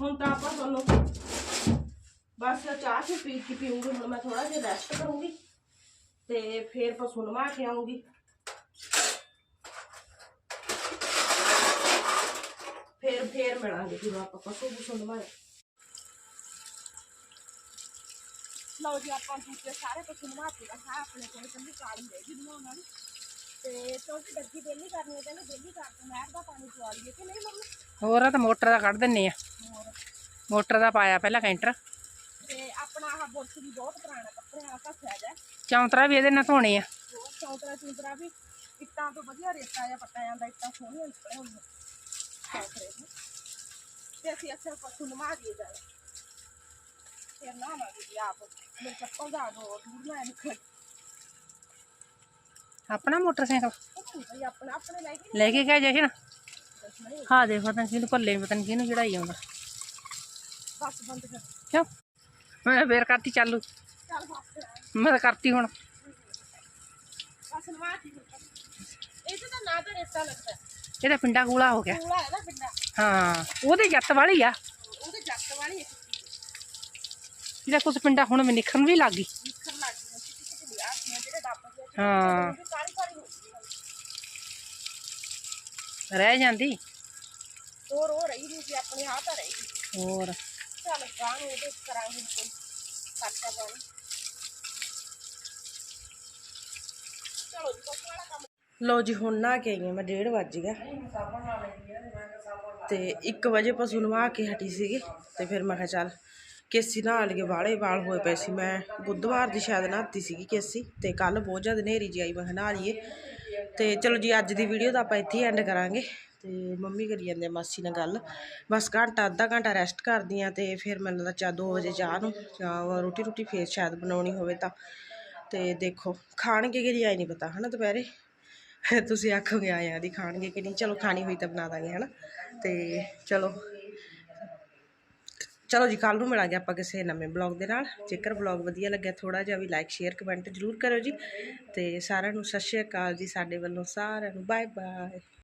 ਹੁਣ ਤਾਂ ਆਪਾਂ ਤੁਹਾਨੂੰ ਬਸ ਚਾਹ ਚ ਪੀ ਕੇ ਪੀਉਂਗੀ ਹੁਣ ਮੈਂ ਥੋੜਾ ਜਿਹਾ ਰੈਸਟ ਕਰੂੰਗੀ ਤੇ ਫਿਰ ਪਸ਼ੂ ਨਵਾ ਕੇ ਆਉਂਗੀ ਫਿਰ ਫਿਰ ਮਿਲਾਂਗੇ ਜਦੋਂ ਆਪਾਂ ਪਸ਼ੂ ਪਸ਼ੂ ਨਵਾਏ ਲਓ ਜੀ ਆਪਾਂ ਦੂਜੇ ਸਾਰੇ ਪਸ਼ੂ ਨਵਾ ਕੇ ਰਖਾ ਆਪਣੇ ਕੋਲ ਕੰਦੀ ਕਾਲੀ ਰਹਿ ਗਈ ਬਣਾਉਣਾ ਨੂੰ ਤੇ ਕਿਉਂਕਿ ਡੱਗੀ ਬੇਲੀ ਕਰਨੀ ਹੈ ਕਹਿੰਦੇ ਬੇਲੀ ਕਰ ਕੇ ਨਹਿਰ ਦਾ ਪਾਣੀ ਪਵਾ ਲਈਏ ਕਿ ਨਹੀਂ ਮੰਮੀ? ਹੋਰ ਆ ਤਾਂ ਮੋਟਰ ਦਾ ਕੱਢ ਦਿੰਨੇ ਆ। ਮੋਟਰ ਦਾ ਪਾਇਆ ਪਹਿਲਾਂ ਕੈਂਟਰ। ਤੇ ਆਪਾਂ ਆਪਣਾ ਆਹ ਬੁਰਸ਼ ਵੀ ਬਹੁਤ ਪੁਰਾਣਾ ਕੱਪੜੇ ਆ ਘਸਿਆ ਜਾ ਚੌਂਤਰਾ ਵੀ ਇਹਦੇ ਨਾਲ ਧੋਣੇ ਆ। ਹੋਰ ਚੌਂਤਰਾ ਚੌਂਤਰਾ ਵੀ ਇੱਟਾਂ ਤੋਂ ਵਧੀਆ ਰੇਤਾ ਜਾਂ ਪੱਟਾ ਜਾਂਦਾ ਇੱਟਾਂ ਸੋਹਣੀਆਂ ਨਿਕਲੇ ਹੋਈਆਂ ਚੌਂਤਰੇ ਨੂੰ। ਤੇ ਅਸੀਂ ਅਕਸਰ ਪਸ਼ੂ ਨਮਾ ਦੀਏ ਜਾ ਫਿਰ ਨਾ ਨਾ ਜੀ ਆਪ ਮੇਰੇ ਚੱਪਲ ਦਾ ਦੋ ਦੂਰ ਨਾ ਨਿਕਲ ਆਪਣਾ ਮੋਟਰਸਾਈਕਲ ਪਤਾ ਨਹੀਂ ਭਈ ਆਪਣਾ ਆਪਣੇ ਲੈ ਕੇ ਲੈ ਕੇ ਗਿਆ ਜਸ਼ਨ ਹਾਂ ਦੇ ਪਤਾ ਨੀ ਕਿਹਨੂੰ ਭੱਲੇ ਪਤਾ ਨੀ ਕਿਹਨੂੰ ਚੜਾਈ ਆਉਂਦਾ ਬੱਸ ਬੰਦ ਕਰ ਕਿਉਂ ਮੈਂ ਫੇਰ ਕਰਤੀ ਚਾਲੂ ਚੱਲ ਬੱਸ ਮੈਂ ਤਾਂ ਕਰਤੀ ਹੁਣ ਬੱਸ ਨਮਾ ਦੀ ਇਹ ਤਾਂ ਨਾ ਤਾਂ ਰੇਤਾ ਲੱਗਦਾ ਇਹਦਾ ਪਿੰਡਾ ਕੂਲਾ ਹੋ ਗਿਆ ਕੂੜਾ ਹੈ ਨਾ ਪਿੰਡਾ ਹਾਂ ਉਹਦੇ ਜੱਤ ਵਾਲੀ ਆ ਉਹਦੇ ਜੱਟ ਵਾਲੀ ਇੱਕ ਇਹਦਾ ਕੁਝ ਪਿੰਡਾ ਹੁਣ ਮੈਂ ਨਿਖਰਨ ਵੀ ਲੱਗ ਗਈ। ਨਿਖਰ ਲੱਗ ਗਈ ਕਿਤੇ ਕਿਤੇ ਲਿਆ ਜਿਹੜੇ ਡੱਬ ਦੇ ਹਾਂ। ਕਾਲੀ ਕਾਲੀ ਹੋ ਗਈ ਰਹਿ ਜਾਂਦੀ। ਹੋਰ ਹੋ ਰਹੀ ਨਹੀਂ ਸੀ ਆਪਣੀ ਆਹ ਤਾਂ ਰਹੀ। ਹੋਰ। ਚੱਲ ਗਾਂ ਨੂੰ ਉਹਦੇ ਕਰਾਂਗੇ ਕੋਈ ਖਰਚਾ ਪਾਣੀ ਚਲੋ ਜੀ ਕੁਛ ਵਾਲਾ ਕੰਮ। ਲੋ ਜੀ ਹੁਣ ਨਾ ਕੇ ਆਈ ਹਾਂ ਮੈਂ 1:30 ਵੱਜ ਗਿਆ। ਤੇ 1 ਵਜੇ ਪਸ਼ੂ ਨਵਾ ਕੇ ਹਟੀ ਸੀਗੀ ਤੇ ਫਿਰ ਮੈਂ ਕਿਹਾ ਚੱਲ ਕੇਸੀ ਨਹਾ ਲਈਏ ਵਾਲੇ ਵਾਲ ਹੋਏ ਪਏ ਸੀ। ਮੈਂ ਬੁੱਧਵਾਰ ਦੀ ਸ਼ਾਇਦ ਨਹਾਤੀ ਸੀਗੀ ਕੇਸੀ ਤੇ ਕੱਲ ਬਹੁਤ ਜ਼ਿਆਦਾ ਹਨੇਰੀ ਜੀ ਆਈ, ਮੈਂ ਕਿਹਾ ਨਹਾ ਲਈਏ। ਤੇ ਚਲੋ ਜੀ, ਅੱਜ ਦੀ ਵੀਡੀਓ ਤਾਂ ਆਪਾਂ ਇੱਥੇ ਐਂਡ ਕਰਾਂਗੇ। ਤੇ ਮੰਮੀ ਕਰੀ ਜਾਂਦੇ ਮਾਸੀ ਨਾਲ ਗੱਲ। ਬਸ ਘੰਟਾ, ਅੱਧਾ ਘੰਟਾ ਰੈਸਟ ਕਰਦੀ ਆ ਤੇ ਫਿਰ ਮੈਨੂੰ ਲੱਗਦਾ ਚਾ 2 ਵਜੇ ਚਾਹ ਨੂੰ, ਜਾਂ ਰੋਟੀ ਰੋਟੀ ਫੇਰ ਸ਼ਾਇਦ ਬਣਾਉਣੀ ਹੋਵੇ ਤਾਂ। ਤੇ ਦੇਖੋ, ਖਾਣਗੇ ਕਿ ਨਹੀਂ ਆਈ ਨਹੀਂ ਪਤਾ, ਹਨਾ ਦੁਪਹਿਰੇ? ਤੁਸੀਂ ਆਖੋਗੇ ਆਇਆ ਦੀ ਖਾਣਗੇ ਕਿ ਨਹੀਂ? ਚਲੋ, ਖਾਣੀ ਹੋਈ ਤਾਂ ਬਣਾ ਦਾਂਗੇ, ਹਨਾ? ਤੇ ਚਲੋ ਚਲੋ ਜੀ ਕੱਲ ਨੂੰ ਮਿਲਾਂਗੇ ਆਪਾਂ ਕਿਸੇ ਨਵੇਂ ਬਲੌਗ ਦੇ ਨਾਲ। ਜੇਕਰ ਬਲੌਗ ਵਧੀਆ ਲੱਗਿਆ ਥੋੜਾ ਜਿਹਾ ਵੀ ਲਾਈਕ ਸ਼ੇਅਰ ਕਮੈਂਟ ਜ਼ਰੂਰ ਕਰੋ ਜੀ। ਤੇ ਸਾਰਿਆਂ ਨੂੰ ਸਤਿ ਸ਼੍ਰੀ ਅਕਾਲ ਜੀ, ਸਾਡੇ ਵੱਲੋਂ ਸਾਰਿਆਂ ਨੂੰ ਬਾਏ ਬਾਏ